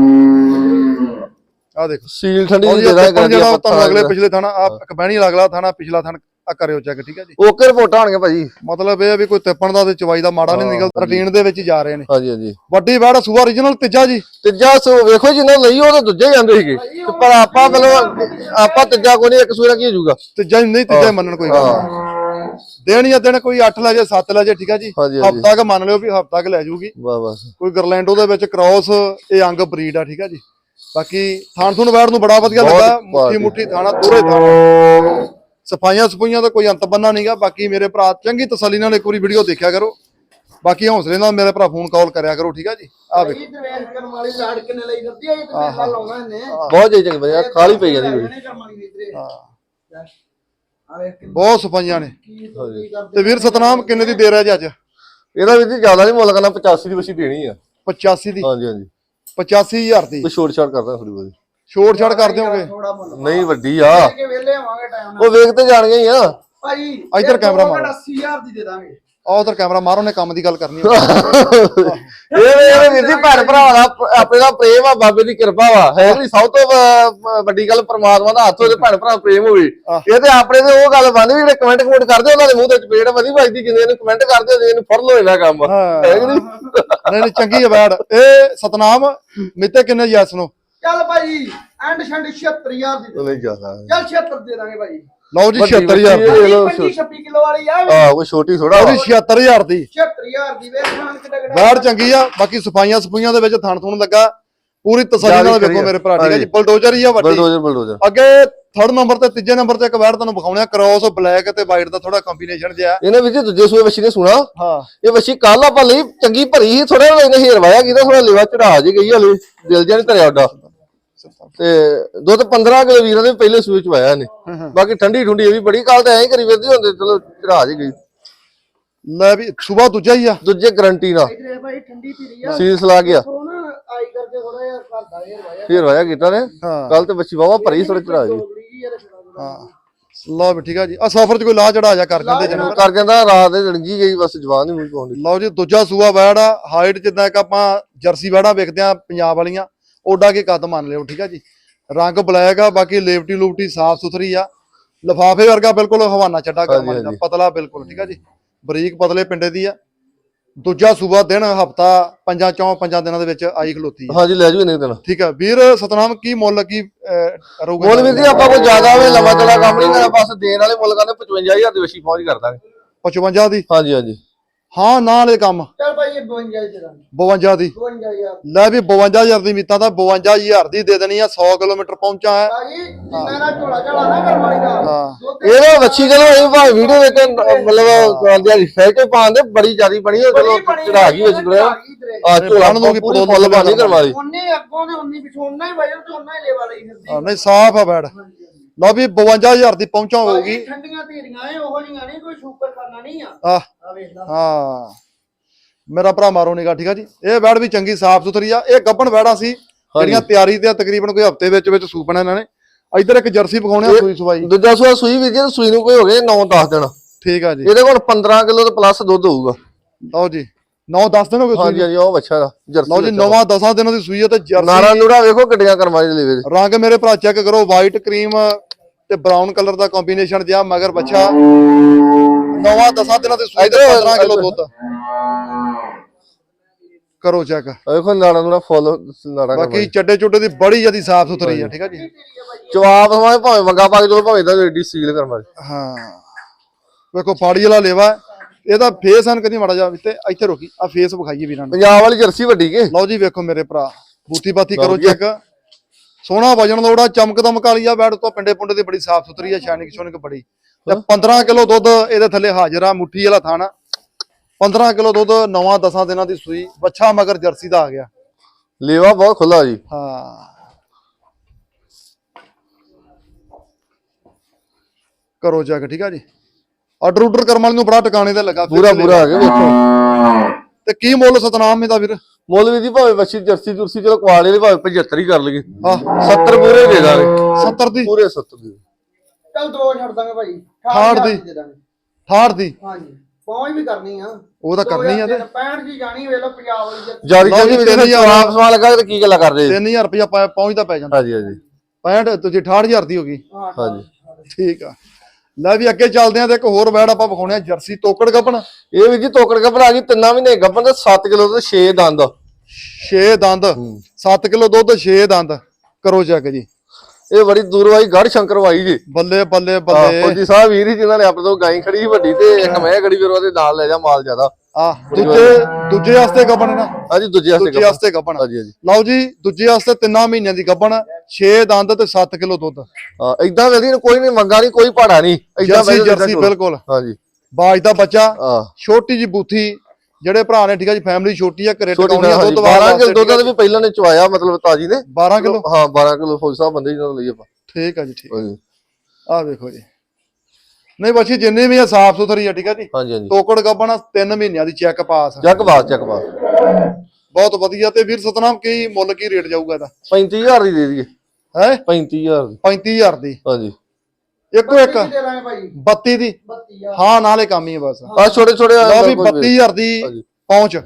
Speaker 2: ਆ ਦੇਖੋ।
Speaker 1: ਸੀਲ ਠੰਡੀ
Speaker 2: ਜਿਹੜਾ
Speaker 1: ਜਿਹੜਾ
Speaker 2: ਤੁਹਾਨੂੰ ਅਗਲੇ ਪਿਛਲੇ ਥਾਣਾ ਆ ਕਬੈਣੀ ਅਗਲਾ ਥਾਣਾ ਪਿਛਲਾ ਥਾਣਾ ਆ ਕਰਿਓ ਚੈੱਕ ਠੀਕ ਹੈ ਜੀ?
Speaker 1: ਓਕੇ ਰਿਪੋਰਟਾਂ ਆਣਗੇ ਭਾਜੀ?
Speaker 2: ਮਤਲਬ ਇਹ ਆ ਵੀ ਕੋਈ ਤਿੱਪਣ ਦਾ ਤੇ ਚਵਾਈ ਦਾ ਮਾੜਾ ਨਹੀਂ ਨਿਕਲ ਰੂਟੀਨ ਦੇ ਵਿੱਚ ਹੀ ਜਾ ਰਹੇ ਨੇ।
Speaker 1: ਹਾਂਜੀ ਹਾਂਜੀ।
Speaker 2: ਵੱਡੀ ਬੈੜ ਸੂਆ origignal ਤੀਜਾ ਜੀ।
Speaker 1: ਤੀਜਾ ਸੋ ਵੇਖੋ ਜਿੰਨਾ ਲਈ ਉਹ ਤਾਂ ਦੂਜੇ ਜਾਂਦੇ ਸੀਗੇ। ਪਰ ਆਪਾਂ ਮਤਲਬ ਆਪਾਂ ਤੀਜਾ ਕੋਈ ਨਹੀਂ ਇੱਕ ਸੂਰਾ ਕੀ ਹੋ ਜਾਊਗਾ
Speaker 2: ਤੀਜਾ ਹੀ ਨਹੀਂ ਤੀਜਾ ਹੀ ਮੰਨਣ ਕੋਈ ਗੱਲ ਦੇਣ ਜਾਂ ਦੇਣ ਕੋਈ 8 ਲੈ ਜੇ 7 ਲੈ ਜੇ ਠੀਕ ਹੈ ਜੀ। ਹਫਤਾ ਕ ਮੰਨ ਲਿਓ ਵੀ ਹਫਤਾ ਕ ਲੈ ਜੂਗੀ।
Speaker 1: ਬਸ ਬਸ
Speaker 2: ਕੋਈ ਗਰਲੈਂਡੋ ਦੇ ਵਿੱਚ ਕ੍ਰਾਸ ਇਹ ਅੰਗ ਬਰੀਡ ਆ ਠੀਕ ਆ ਜੀ। ਬਾਕੀ ਥਾਣ ਥੁਣ ਵੈੜ ਨੂੰ ਬੜਾ ਵਧੀਆ ਲੱਗਾ। ਮੁੱਠੀ। ਮੁੱਠੀ ਥਾਣਾ ਦੋਰੇ ਥਾਣਾ। ਸਫਾਈਆਂ ਸਫਾਈਆਂ ਦਾ ਕੋਈ ਅੰਤ ਬੰਨਾ ਨਹੀਂਗਾ ਬਾਕੀ ਮੇਰੇ ਭਰਾ ਚੰਗੀ ਤਸੱਲੀ ਨਾਲ ਇੱਕ ਵਾਰੀ ਵੀਡੀਓ ਦੇਖਿਆ ਕਰੋ। ਬਾਕੀ ਹੌਸਲੇ ਨਾਲ ਮੇਰੇ ਭਰਾ ਫੋਨ ਕਾਲ ਕਰਿਆ ਕਰੋ ਠੀਕ ਆ ਜੀ? ਆ ਵੇਖੋ।
Speaker 3: ਦਰਵੇਸ਼ ਕਰਮ ਵਾਲੀ ਲਾੜ ਕਿਨੇ ਲਈ ਦਿੱਤੀ ਹੈ ਇਹ ਤੇ ਮੇਲਾ ਲਾਉਣਾ ਇਹਨੇ।
Speaker 1: ਬਹੁਤ ਜੀ ਚੰਗੀ ਵਧੀਆ ਖਾਲੀ ਪਈ ਜਾਂਦੀ
Speaker 3: ਇਧਰੇ
Speaker 2: ਹਾਂ
Speaker 3: ਆ
Speaker 2: ਬਹੁਤ ਸਫਾਈਆਂ ਨੇ।
Speaker 3: ਕਰਦੇ
Speaker 2: ਤੇ ਵੀਰ ਸਤਨਾਮ ਕਿੰਨੇ ਦੀ ਦੇ ਰਿਹਾ ਜੀ ਅੱਜ?
Speaker 1: ਇਹਦਾ ਵੀ ਜੀ ਜ਼ਿਆਦਾ ਨਹੀਂ ਮੁੱਲ ਕਰਨਾ 85 ਦੀ ਵਸੀ ਦੇਣੀ ਆ।
Speaker 2: 85 ਦੀ?
Speaker 1: ਹਾਂਜੀ ਹਾਂਜੀ।
Speaker 2: 85000 ਦੀ।
Speaker 1: ਕੋਈ ਛੋਟ ਛਾਟ ਕਰਦਾ ਥੋੜੀ ਬਹੁਤੀ।
Speaker 2: ਛੋੜ ਛਾੜ ਕਰ ਦਿਓਗੇ
Speaker 3: ਥੋੜਾ ਮੁੱਲ
Speaker 1: ਨਹੀਂ ਵੱਡੀ ਆ।
Speaker 3: ਕੇ ਵੇਲੇ ਆਵਾਂਗੇ ਟਾਈਮ ਨਾਲ।
Speaker 1: ਉਹ ਵੇਖ ਤੇ ਜਾਣਗੇ ਹੀ ਆ।
Speaker 3: ਭਾਈ
Speaker 2: ਇੱਧਰ ਕੈਮਰਾ ਮਾਰੋ।
Speaker 3: 80000 ਦੀ ਦੇ ਦਾਂਗੇ।
Speaker 2: ਆਹ ਉਧਰ ਕੈਮਰਾ ਮਾਰੋ ਨੇ ਕੰਮ ਦੀ ਗੱਲ ਕਰਨੀ ਆ।
Speaker 1: ਇਹ ਇਹ ਵੀਰ ਜੀ ਭੈਣ ਭਰਾ ਦਾ ਪ- ਆਪਣੇ ਦਾ ਪ੍ਰੇਮ ਆ ਬਾਬੇ ਦੀ ਕਿਰਪਾ ਵਾ। ਹੈ ਨਹੀਂ? ਸਭ ਤੋਂ ਵ- ਵ- ਵੱਡੀ ਗੱਲ ਪ੍ਰਮਾਤਮਾ ਦਾ ਹੱਥ ਉਹਦੇ ਭੈਣ ਭਰਾ ਪ੍ਰੇਮ ਹੋਵੇ। ਇਹ ਤੇ ਆਪਣੇ ਤੇ ਉਹ ਗੱਲ ਬੰਦ ਵੀ ਜਿਹੜੇ ਕਮੈਂਟ ਕਮੈਂਟ ਕਰਦੇ ਉਹਨਾਂ ਦੇ ਮੂੰਹ ਤੇ ਚਪੇੜ ਵਧੀ ਵੱਜਦੀ ਜਿੰਨੇ ਨੂੰ ਕਮੈਂਟ ਕਰਦੇ ਉਹਦੇ ਨੂੰ ਫੜ ਲੋ ਇਹਨਾਂ ਕੰਮ।
Speaker 2: ਹਾਂ।
Speaker 1: ਹੈ ਕਿ ਨਹੀਂ?
Speaker 2: ਨਹੀਂ ਨਹੀਂ ਚੰਗੀ ਅਵਾਰਡ ਇਹ ਸਤਨਾਮ ਮਿੱਤੇ ਕਿੰਨੇ ਜੈਸ ਨੂੰ
Speaker 3: ਚੱਲ ਭਾਈ ਐਂਡ ਛੰਡ 76000 ਦੀ ਦੇ।
Speaker 1: ਨਹੀਂ ਜ਼ਿਆਦਾ
Speaker 3: ਚੱਲ 76 ਦੇ ਦਾਂਗੇ ਭਾਈ।
Speaker 2: ਲਓ ਜੀ
Speaker 1: ਵੱਡੀ
Speaker 2: 76000
Speaker 1: ਬੱਚੀ
Speaker 2: ਦੀ
Speaker 1: ਇਹ ਲਓ
Speaker 3: 25 26 ਕਿਲੋ ਵਾਲੀ ਆ।
Speaker 1: ਆ ਕੋਈ ਛੋਟੀ ਥੋੜਾ
Speaker 2: ਉਹਦੀ 76000 ਦੀ।
Speaker 3: 76000 ਦੀ ਵੇਖ ਖਾਨ ਕਿੱਡਾ ਕਿੱਡਾ
Speaker 2: ਅਵਾਰਡ ਚੰਗੀ ਆ ਬਾਕੀ ਸਫਾਈਆਂ ਸਫੂਈਆਂ ਦੇ ਵਿੱਚ ਥਣ ਥੁਣ ਲੱਗਾ। ਪੂਰੀ ਤਸੱਲੀ ਨਾਲ ਵੇਖੋ ਮੇਰੇ ਭਰਾ ਠੀਕ ਹੈ ਜੀ। ਬਲਡੋਜ਼ਰ ਹੀ ਆ ਵੱਡੀ।
Speaker 1: Bulldozer bulldozer.
Speaker 2: ਅੱਗੇ ਥਰਡ ਨੰਬਰ ਤੇ ਤੀਜੇ ਨੰਬਰ ਤੇ ਇੱਕ ਅਵਾਰਡ ਤੁਹਾਨੂੰ ਵਿਖਾਉਣੇ ਆ ਕ੍ਰਾਸ ਬਲੈਕ ਤੇ ਵਾਈਟ ਦਾ ਥੋੜਾ ਕੰਬੀਨੇਸ਼ਨ ਜਿਹਾ।
Speaker 1: ਇਹਨੇ ਵੀ ਜੀ ਦੂਜੇ ਸੂਏ ਵੱਛੀ ਨੇ ਸੁਣਾ।
Speaker 2: ਹਾਂ।
Speaker 1: ਇਹ ਵੱਛੀ ਕੱਲ ਆਪਾਂ ਲਈ ਚੰਗੀ ਭਰੀ ਸੀ ਥੋੜਾ ਇਹਨੇ ਹੇਰ ਵਾਇਆ ਕੀਤਾ ਥੋੜਾ ਲੇਵਾ ਚੜਾ ਜੇ ਗਈ ਹਲੇ ਦਿਲ ਜਿਹਾ ਨੀ ਧਰਿਆ ਉੱਡਾ ਤੇ ਦੁੱਧ 15 ਕਿਲੋ ਵੀਰਾਂ ਦੇ ਪਹਿਲੇ ਸੂਏ ਚ ਵਾਇਆ ਇਹਨੇ। ਬਾਕੀ ਠੰਡੀ ਠੁੰਡੀ ਇਹ ਵੀ ਬੜੀ ਕਾਲ ਤੇ ਐਂ ਕਰੀ ਫਿਰਦੀ ਹੁੰਦੇ ਚਲੋ ਚੜਾ ਜੇ ਗਈ।
Speaker 2: ਲੈ ਵੀ ਸਵੇਰ ਦੂਜਾ ਹੀ ਆ।
Speaker 1: ਦੂਜੇ ਗਰੰਟੀ ਨਾਲ।
Speaker 3: ਇਧਰੇ ਭਾਈ ਠੰਡੀ ਪੀਰੀ ਆ।
Speaker 1: ਸੀਸ ਲਾ ਗਿਆ।
Speaker 3: ਉਹ ਨਾ ਆਈ ਕਰਕੇ ਥੋੜਾ ਜਿਹਾ ਘਰ ਦਾ ਇਹ ਵਾਇਆ
Speaker 1: ਫੇਰ ਵਾਇਆ ਕੀਤਾ ਨੇ। ਕੱਲ ਤੇ ਵੱਛੀ ਵਾਵਾ ਭਰੀ ਥੋੜਾ ਚੜਾ ਜੀ।
Speaker 2: ਹਾਂ। ਲਓ ਵੀ ਠੀਕ ਆ ਜੀ। ਆ ਸਫਰ 'ਚ ਕੋਈ ਲਾ ਚੜਾ ਜਾ ਕਰ ਜਾਂਦੇ ਜਨ
Speaker 1: ਕਰ ਜਾਂਦਾ ਰਾਤ ਦੇ ਲੜਗੀ ਗਈ ਬਸ ਜਵਾਨ ਹੀ ਮੂੰਹ ਪਾਉਂਦੀ
Speaker 2: ਲਓ ਜੀ ਦੂਜਾ ਸੂਆ ਵੈੜ ਆ। ਹਾਈਟ ਜਿੱਦਾਂ ਇੱਕ ਆਪਾਂ ਜਰਸੀ ਵੈੜਾਂ ਵੇਖਦੇ ਆ ਪੰਜਾਬ ਵਾਲੀਆਂ। ਓਡਾ ਕੇ ਕੱਦ ਮੰਨ ਲਿਓ ਠੀਕ ਆ ਜੀ? ਰੰਗ ਬਲੈਕ ਆ ਬਾਕੀ ਲੇਵਟੀ ਲੂਪਟੀ ਸਾਫ਼ ਸੁਥਰੀ ਆ। ਲਫਾਫੇ ਵਰਗਾ ਬਿਲਕੁਲ ਹਵਾਨਾ ਚੱਡਾ ਕਰ ਮੰਨ
Speaker 1: ਹਾਂਜੀ।
Speaker 2: ਪਤਲਾ ਬਿਲਕੁਲ ਠੀਕ ਆ ਜੀ? ਬਰੀਕ ਪਤਲੇ ਪਿੰਡੇ ਦੀ ਆ। ਦੂਜਾ ਸੂਆ ਦਿਨ ਹਫਤਾ ਪੰਜਾਂ ਚੌਂ ਪੰਜਾਂ ਦਿਨਾਂ ਦੇ ਵਿੱਚ ਆਈ ਖਲੋਤੀ ਆ।
Speaker 1: ਹਾਂਜੀ ਲੈ ਜੂ ਇਹਨੇ ਦਿਨ।
Speaker 2: ਠੀਕ ਆ ਵੀਰ ਸਤਨਾਮ ਕੀ ਮੁੱਲ ਕੀ ਰਹੂਗਾ
Speaker 1: ਮੁੱਲ ਵੀ ਜੀ ਆਪਾਂ ਕੋਈ ਜ਼ਿਆਦਾ ਵੇ ਲੰਮਾ ਚੜਾ ਕੰਮ ਨਹੀਂ ਕਰਨਾ ਬਸ ਦੇਣ ਵਾਲੇ ਮੁੱਲ ਕਰਨੇ 55000 ਦੀ ਵੱਛੀ ਪਹੁੰਚ ਕਰ ਦਾਂਗੇ।
Speaker 2: 55 ਦੀ?
Speaker 1: ਹਾਂਜੀ ਹਾਂਜੀ।
Speaker 2: ਹਾਂ ਨਾਲ ਇਹ ਕੰਮ।
Speaker 3: ਚੱਲ ਭਾਈ ਇਹ 52 ਦੇ ਦਾਂਗੇ
Speaker 2: 52 ਦੀ।
Speaker 3: 52000
Speaker 2: ਲੈ ਵੀ 52000 ਦੀ ਮੀਤਾਂ ਤਾਂ 52000 ਦੀ ਦੇ ਦੇਣੀ ਆ 100 ਕਿਲੋਮੀਟਰ ਪਹੁੰਚਾ ਹੈ।
Speaker 3: ਭਾਈ ਜਿੰਨਾ ਨਾ ਝੋਲਾ ਝਾਲਾ ਨਾ ਕਰਵਾਈ ਦਾ।
Speaker 2: ਹਾਂ।
Speaker 1: ਇਹਦਾ ਵੱਛੀ ਚਲੋ ਇਹ ਵੀਡੀਓ ਮਤਲਬ ਜਿਹੜੀ ਬੜੀ ਜ਼ਿਆਦੀ ਬਣੀ ਉਹ ਚਲੋ
Speaker 3: ਬੜੀ ਬਣੀ
Speaker 1: ਚੜਾ ਗਈ ਵਿੱਚ ਕੋਲ ਆ। ਝੋਲਾ
Speaker 2: ਬੰਨ ਦੂਗੀ,
Speaker 1: ਪੂਰੀ
Speaker 2: ਪੜੋਲ
Speaker 1: ਫੁੱਲ ਬਾਣੀ ਕਰਵਾ ਲਈ।
Speaker 3: ਉਹਨੇ ਅੱਗੋਂ ਦੇ 19 ਪਿਛੋਂ ਉਹਨਾਂ ਹੀ ਵਜਨ ਤੇ ਉਹਨਾਂ ਹੀ ਲੈਵਾ ਲਈ ਫਿਰਦੀ।
Speaker 2: ਹਾਂ, ਨਹੀਂ ਸਾਫ਼ ਆ ਬੈਡ ਲਓ ਵੀ 52000 ਦੀ ਪਹੁੰਚਾ ਹੋਊਗੀ।
Speaker 3: ਠੰਡੀਆਂ ਧੀਰੀਆਂ ਐ ਉਹੋ ਜੀਆਂ ਨਹੀਂ ਕੋਈ ਸ਼ੂਕਰ ਕਰਨਾ ਨਹੀਂ ਆ।
Speaker 2: ਆ
Speaker 3: ਆ ਵੇਖ ਲਾ।
Speaker 2: ਹਾਂ। ਮੇਰਾ ਭਰਾ ਮਾਰੋ ਨਿਗਾ ਠੀਕ ਆ ਜੀ? ਇਹ ਬੈਡ ਵੀ ਚੰਗੀ ਸਾਫ਼ ਸੁਥਰੀ ਆ। ਇਹ ਗੱਬਣ ਬੈੜਾਂ ਸੀ ਜਿਹੜੀਆਂ ਤਿਆਰੀ ਤੇ ਆ, ਤਕਰੀਬਨ ਕੋਈ ਹਫ਼ਤੇ ਵਿੱਚ ਵਿੱਚ ਸੂਪਣਾ ਇਹਨਾਂ ਨੇ। ਇੱਧਰ ਇੱਕ ਜਰਸੀ ਵਿਖਾਉਣੇ ਆ ਸੂਈ ਸਵਾਈ।
Speaker 1: ਦੂਜਾ ਸੂਆ ਸੂਈ ਵੀ ਜੇ ਸੂਈ ਨੂੰ ਕੋਈ ਹੋ ਗਏ 9-10 ਦਿਨ।
Speaker 2: ਠੀਕ ਆ ਜੀ।
Speaker 1: ਇਹਦੇ ਕੋਲ 15 ਕਿਲੋ ਤੇ ਪਲੱਸ ਦੁੱਧ ਹੋਊਗਾ।
Speaker 2: ਲਓ ਜੀ। 9-10 ਦਿਨ ਹੋ ਗਏ
Speaker 1: ਹਾਂਜੀ ਹਾਂਜੀ ਉਹ ਬੱਚਾ ਦਾ ਜਰਸੀ
Speaker 2: ਲਓ ਜੀ
Speaker 1: ਬੱਚਾ।
Speaker 2: 9-10 ਦਿਨਾਂ ਦੀ ਸੂਈ ਆ ਤੇ ਜਰਸੀ
Speaker 1: ਨਾੜਾ ਨੂੜਾ ਵੇਖੋ ਕਿੱਡੀਆਂ ਕਰਮਾਂ ਦੇ ਲੇਵੇ।
Speaker 2: ਰੰਗ ਮੇਰੇ ਭਰਾ ਚੈੱਕ ਕਰੋ ਵਾਈਟ ਕਰੀਮ ਤੇ ਬਰਾਊਨ ਕਲਰ ਦਾ ਕੰਬੀਨੇਸ਼ਨ ਜਿਆ ਮਗਰ ਬੱਚਾ ਨਵਾਂ 10 ਦਿਨਾਂ ਦੇ ਸੂਈ ਤੇ 15 ਕਿਲੋ ਦੁੱਧ। ਕਰੋ ਚੈੱਕ
Speaker 1: ਵੇਖੋ ਨਾੜਾ ਨੂੜਾ ਫੁੱਲ ਨਾੜਾ
Speaker 2: ਬਾਕੀ ਚੱਡੇ ਚੁੱਡੇ ਦੀ ਬੜੀ ਜਿਆਦੀ ਸਾਫ਼ ਸੁਥਰੀ ਆ ਠੀਕ ਆ ਜੀ?
Speaker 1: ਜਵਾਬ ਸਮਾਂ ਭਾਵੇਂ ਵੰਗਾ ਪਾ ਕੇ ਚਲੋ ਭਾਵੇਂ ਤਾਂ ਏਡੀ ਸੀਲ ਕਰਮਾ
Speaker 2: ਹਾਂ। ਵੇਖੋ ਫਾੜੀ ਵਾਲਾ ਲੇਵਾ ਹੈ। ਇਹਦਾ ਫੇਸ ਹਨ ਕਦੀ ਮੜਾ ਜਾ ਤੇ ਇੱਥੇ ਰੋਕੀ ਆ ਫੇਸ ਵਿਖਾਈਏ ਵੀਰਾਂ ਨੂੰ।
Speaker 1: ਪੰਜਾਬ ਵਾਲੀ ਜਰਸੀ ਵੱਡੀ ਕੇ?
Speaker 2: ਲਓ ਜੀ ਵੇਖੋ ਮੇਰੇ ਭਰਾ ਬੂਤੀ ਬਾਤੀ ਕਰੋ ਚੈੱਕ ਸੋਹਣਾ ਵਜਣ ਲੋੜਾ ਚਮਕ ਦਮਕ ਵਾਲੀ ਆ ਬੈਡ ਤੋਂ ਪਿੰਡੇ ਪੁੰਡੇ ਦੀ ਬੜੀ ਸਾਫ਼ ਸੁਥਰੀ ਆ ਸ਼ਾਨਿਕ ਸ਼ੋਨਿਕ ਬੜੀ। ਤੇ 15 ਕਿਲੋ ਦੁੱਧ ਇਹਦੇ ਥੱਲੇ ਹਾਜ਼ਰ ਆ ਮੁੱਠੀ ਵਾਲਾ ਥਾਣਾ 15 ਕਿਲੋ ਦੁੱਧ ਨਵਾਂ 10 ਦਿਨਾਂ ਦੀ ਸੂਈ ਬੱਚਾ ਮਗਰ ਜਰਸੀ ਦਾ ਆ ਗਿਆ।
Speaker 1: ਲੇਵਾ ਬਹੁਤ ਖੁੱਲਾ ਜੀ।
Speaker 2: ਹਾਂ। ਕਰੋ ਚੈੱਕ ਠੀਕ ਆ ਜੀ? ਆਰਡਰ ਉਡਰ ਕਰਮ ਵਾਲੇ ਨੂੰ ਬੜਾ ਟਿਕਾਣੇ ਤੇ ਲੱਗਾ ਫਿਰ
Speaker 1: ਪੂਰਾ। ਪੂਰਾ ਆ ਗਿਆ ਵੇਖੋ।
Speaker 2: ਤੇ ਕੀ ਮੁੱਲ ਸਤਨਾਮ ਇਹਦਾ ਵੀਰ?
Speaker 1: ਮੁੱਲ ਵੀ ਦੀ ਭਾਵੇਂ ਵੱਛੀ ਜਰਸੀ ਜੁਰਸੀ ਚਲੋ ਕੁਆਲੇ ਦੀ ਭਾਵੇਂ 75 ਹੀ ਕਰ ਲਈਏ।
Speaker 2: ਹਾਂ।
Speaker 1: 70 ਪੂਰੇ ਦੇ ਦਾਂਗੇ।
Speaker 2: 70 ਦੀ?
Speaker 1: ਪੂਰੇ 70 ਦੇ।
Speaker 3: ਚੱਲ ਦੋ ਛੱਡ ਦਾਂਗੇ ਭਾਈ।
Speaker 2: ਅਠਾਹਠ
Speaker 3: 18,000
Speaker 2: ਦੀ।
Speaker 3: ਦੇ ਦਾਂਗੇ।
Speaker 2: 68 ਦੀ?
Speaker 3: ਹਾਂਜੀ। ਪਹੁੰਚ ਵੀ ਕਰਨੀ ਆ।
Speaker 2: ਉਹ ਤਾਂ ਕਰਨੀ ਆ ਤੇ।
Speaker 3: 65 ਜੀ ਜਾਣੀ ਵੇਖ ਲਓ ਪੰਜਾਬ ਵਾਲੀ ਜੇ
Speaker 1: ਜ਼ਿਆਦਾ
Speaker 2: ਲਓ ਜੀ,
Speaker 1: ਜਲਦੀ
Speaker 2: ਤਿੰਨ
Speaker 1: ਵਿੱਚ
Speaker 2: ਹਜ਼ਾਰ।
Speaker 1: ਆਪ ਸਮਾਨ ਲੱਗਾ ਤੇ ਕੀ ਗੱਲਾਂ ਕਰਦੇ ਜੀ?
Speaker 2: 3000 ਰੁਪਇਆ ਪਹੁੰਚਦਾ ਪੈ ਜਾਂਦਾ।
Speaker 1: ਹਾਂਜੀ ਹਾਂਜੀ।
Speaker 2: 65 ਤੁਸੀਂ 68000 ਦੀ ਹੋ ਗਈ।
Speaker 1: ਹਾਂਜੀ।
Speaker 2: ਠੀਕ ਆ। ਲੈ ਵੀ ਅੱਗੇ ਚੱਲਦੇ ਆਂ ਤੇ ਇੱਕ ਹੋਰ ਵੈੜ ਆਪਾਂ ਵਿਖਾਉਣੇ ਆ ਜਰਸੀ ਤੋਕੜ ਗੱਪਣ।
Speaker 1: ਇਹ ਵੀ ਜੀ ਤੋਕੜ ਗੱਭਣ ਆ ਗਈ ਤਿੰਨਾਂ ਮਹੀਨੇ ਗੱਭਣ ਤੇ 7 ਕਿਲੋ ਤੇ 6 ਦੰਦ।
Speaker 2: 6 ਦੰਦ 7 ਕਿਲੋ ਦੁੱਧ 6 ਦੰਦ। ਕਰੋ ਚੈੱਕ ਜੀ।
Speaker 1: ਇਹ ਬੜੀ ਦੂਰੋਂ ਆਈ ਗੜ ਸ਼ੰਕਰ ਵਾਈ ਜੀ।
Speaker 2: ਬੱਲੇ ਬੱਲੇ ਬੱਲੇ।
Speaker 1: ਫੌਜੀ ਸਾਹਿਬ ਵੀਰ ਹੀ ਜਿਨ੍ਹਾਂ ਨੇ ਆਪਣੇ ਤੋਂ ਗਾਈ ਖੜੀ ਸੀ ਵੱਡੀ ਤੇ ਇੱਕ ਮੈਂ ਖੜੀ ਫਿਰ ਉਹਦੇ ਨਾਲ ਲੈ ਜਾ ਮਾਲ ਜ਼ਿਆਦਾ।
Speaker 2: ਆ ਦੂਜੇ ਦੂਜੇ ਵਾਸਤੇ ਗੱਪਣ ਨਾ।
Speaker 1: ਹਾਂਜੀ ਦੂਜੇ ਹੱਥੇ
Speaker 2: ਦੂਜੇ ਵਾਸਤੇ ਗੱਪਣ
Speaker 1: ਹਾਂਜੀ ਹਾਂਜੀ।
Speaker 2: ਲਓ ਜੀ ਦੂਜੇ ਵਾਸਤੇ ਤਿੰਨਾਂ ਮਹੀਨਿਆਂ ਦੀ ਗੱਪਣ 6 ਦੰਦ ਤੇ 7 ਕਿਲੋ ਦੁੱਧ।
Speaker 1: ਹਾਂ ਇਦਾਂ ਵੇਦੀ ਕੋਈ ਨਹੀਂ ਮੰਗਾ ਨਹੀਂ ਕੋਈ ਭਾੜਾ ਨਹੀਂ। ਇਦਾਂ
Speaker 2: ਜਰਸੀ ਜਰਸੀ ਬਿਲਕੁਲ।
Speaker 1: ਹਾਂਜੀ।
Speaker 2: ਬਾਜ ਦਾ ਬੱਚਾ ਛੋਟੀ ਜੀ ਬੂਥੀ ਜਿਹੜੇ ਭਰਾ ਨੇ ਠੀਕ ਆ ਜੀ ਫੈਮਿਲੀ ਛੋਟੀ ਆ ਘਰੇ ਟਿਕਾਉਣੀ ਆ ਦੁੱਧ
Speaker 1: 12 ਕਿਲੋ ਦੁੱਧ ਦੇ ਵੀ ਪਹਿਲਾਂ ਨੇ ਚਵਾਇਆ ਮਤਲਬ ਤਾਜੀ ਨੇ।
Speaker 2: 12 ਕਿਲੋ?
Speaker 1: ਹਾਂ 12 ਕਿਲੋ ਫੌਜੀ ਸਾਹਿਬ ਬੰਦੇ ਜਿਹਨਾਂ ਨੂੰ ਲਈ ਆਪਾਂ।
Speaker 2: ਠੀਕ ਆ ਜੀ ਠੀਕ
Speaker 1: ਹਾਂਜੀ।
Speaker 2: ਆ ਵੇਖੋ ਜੀ। ਨਹੀਂ ਬੱਚੀ ਜਿੰਨੀ ਵੀ ਆ ਸਾਫ਼ ਸੁਥਰੀ ਆ ਠੀਕ ਆ ਜੀ?
Speaker 1: ਹਾਂਜੀ ਹਾਂਜੀ।
Speaker 2: ਤੋਕੜ ਗੱਬਣਾ 3 ਮਹੀਨਿਆਂ ਦੀ ਚੈੱਕ ਪਾਸ।
Speaker 1: ਚੱਕ ਬਾਤ ਚੱਕ ਬਾਤ
Speaker 2: ਬਹੁਤ ਵਧੀਆ ਤੇ ਵੀਰ ਸਤਨਾਮ ਕੀ ਮੁੱਲ ਕੀ ਰੇਟ ਜਾਊਗਾ ਇਹਦਾ?
Speaker 1: 35000 ਦੀ ਦੇ ਦਈਏ।
Speaker 2: ਹੈ?
Speaker 1: 35000 ਦੀ।
Speaker 2: 35000 ਦੀ।
Speaker 1: ਹਾਂਜੀ।
Speaker 2: ਇੱਕੋ ਇੱਕ।
Speaker 3: ਦੇ ਦਾਂਗੇ ਭਾਈ।
Speaker 2: 32 ਦੀ।
Speaker 3: 32
Speaker 2: ਹਾਂ ਨਾਲੇ ਕੰਮ ਹੀ ਆ ਬਸ।
Speaker 1: ਆ ਛੋਟੇ ਛੋਟੇ
Speaker 2: ਲਓ ਵੀ 32000 ਦੀ
Speaker 1: ਹਾਂਜੀ।
Speaker 2: ਪਹੁੰਚ।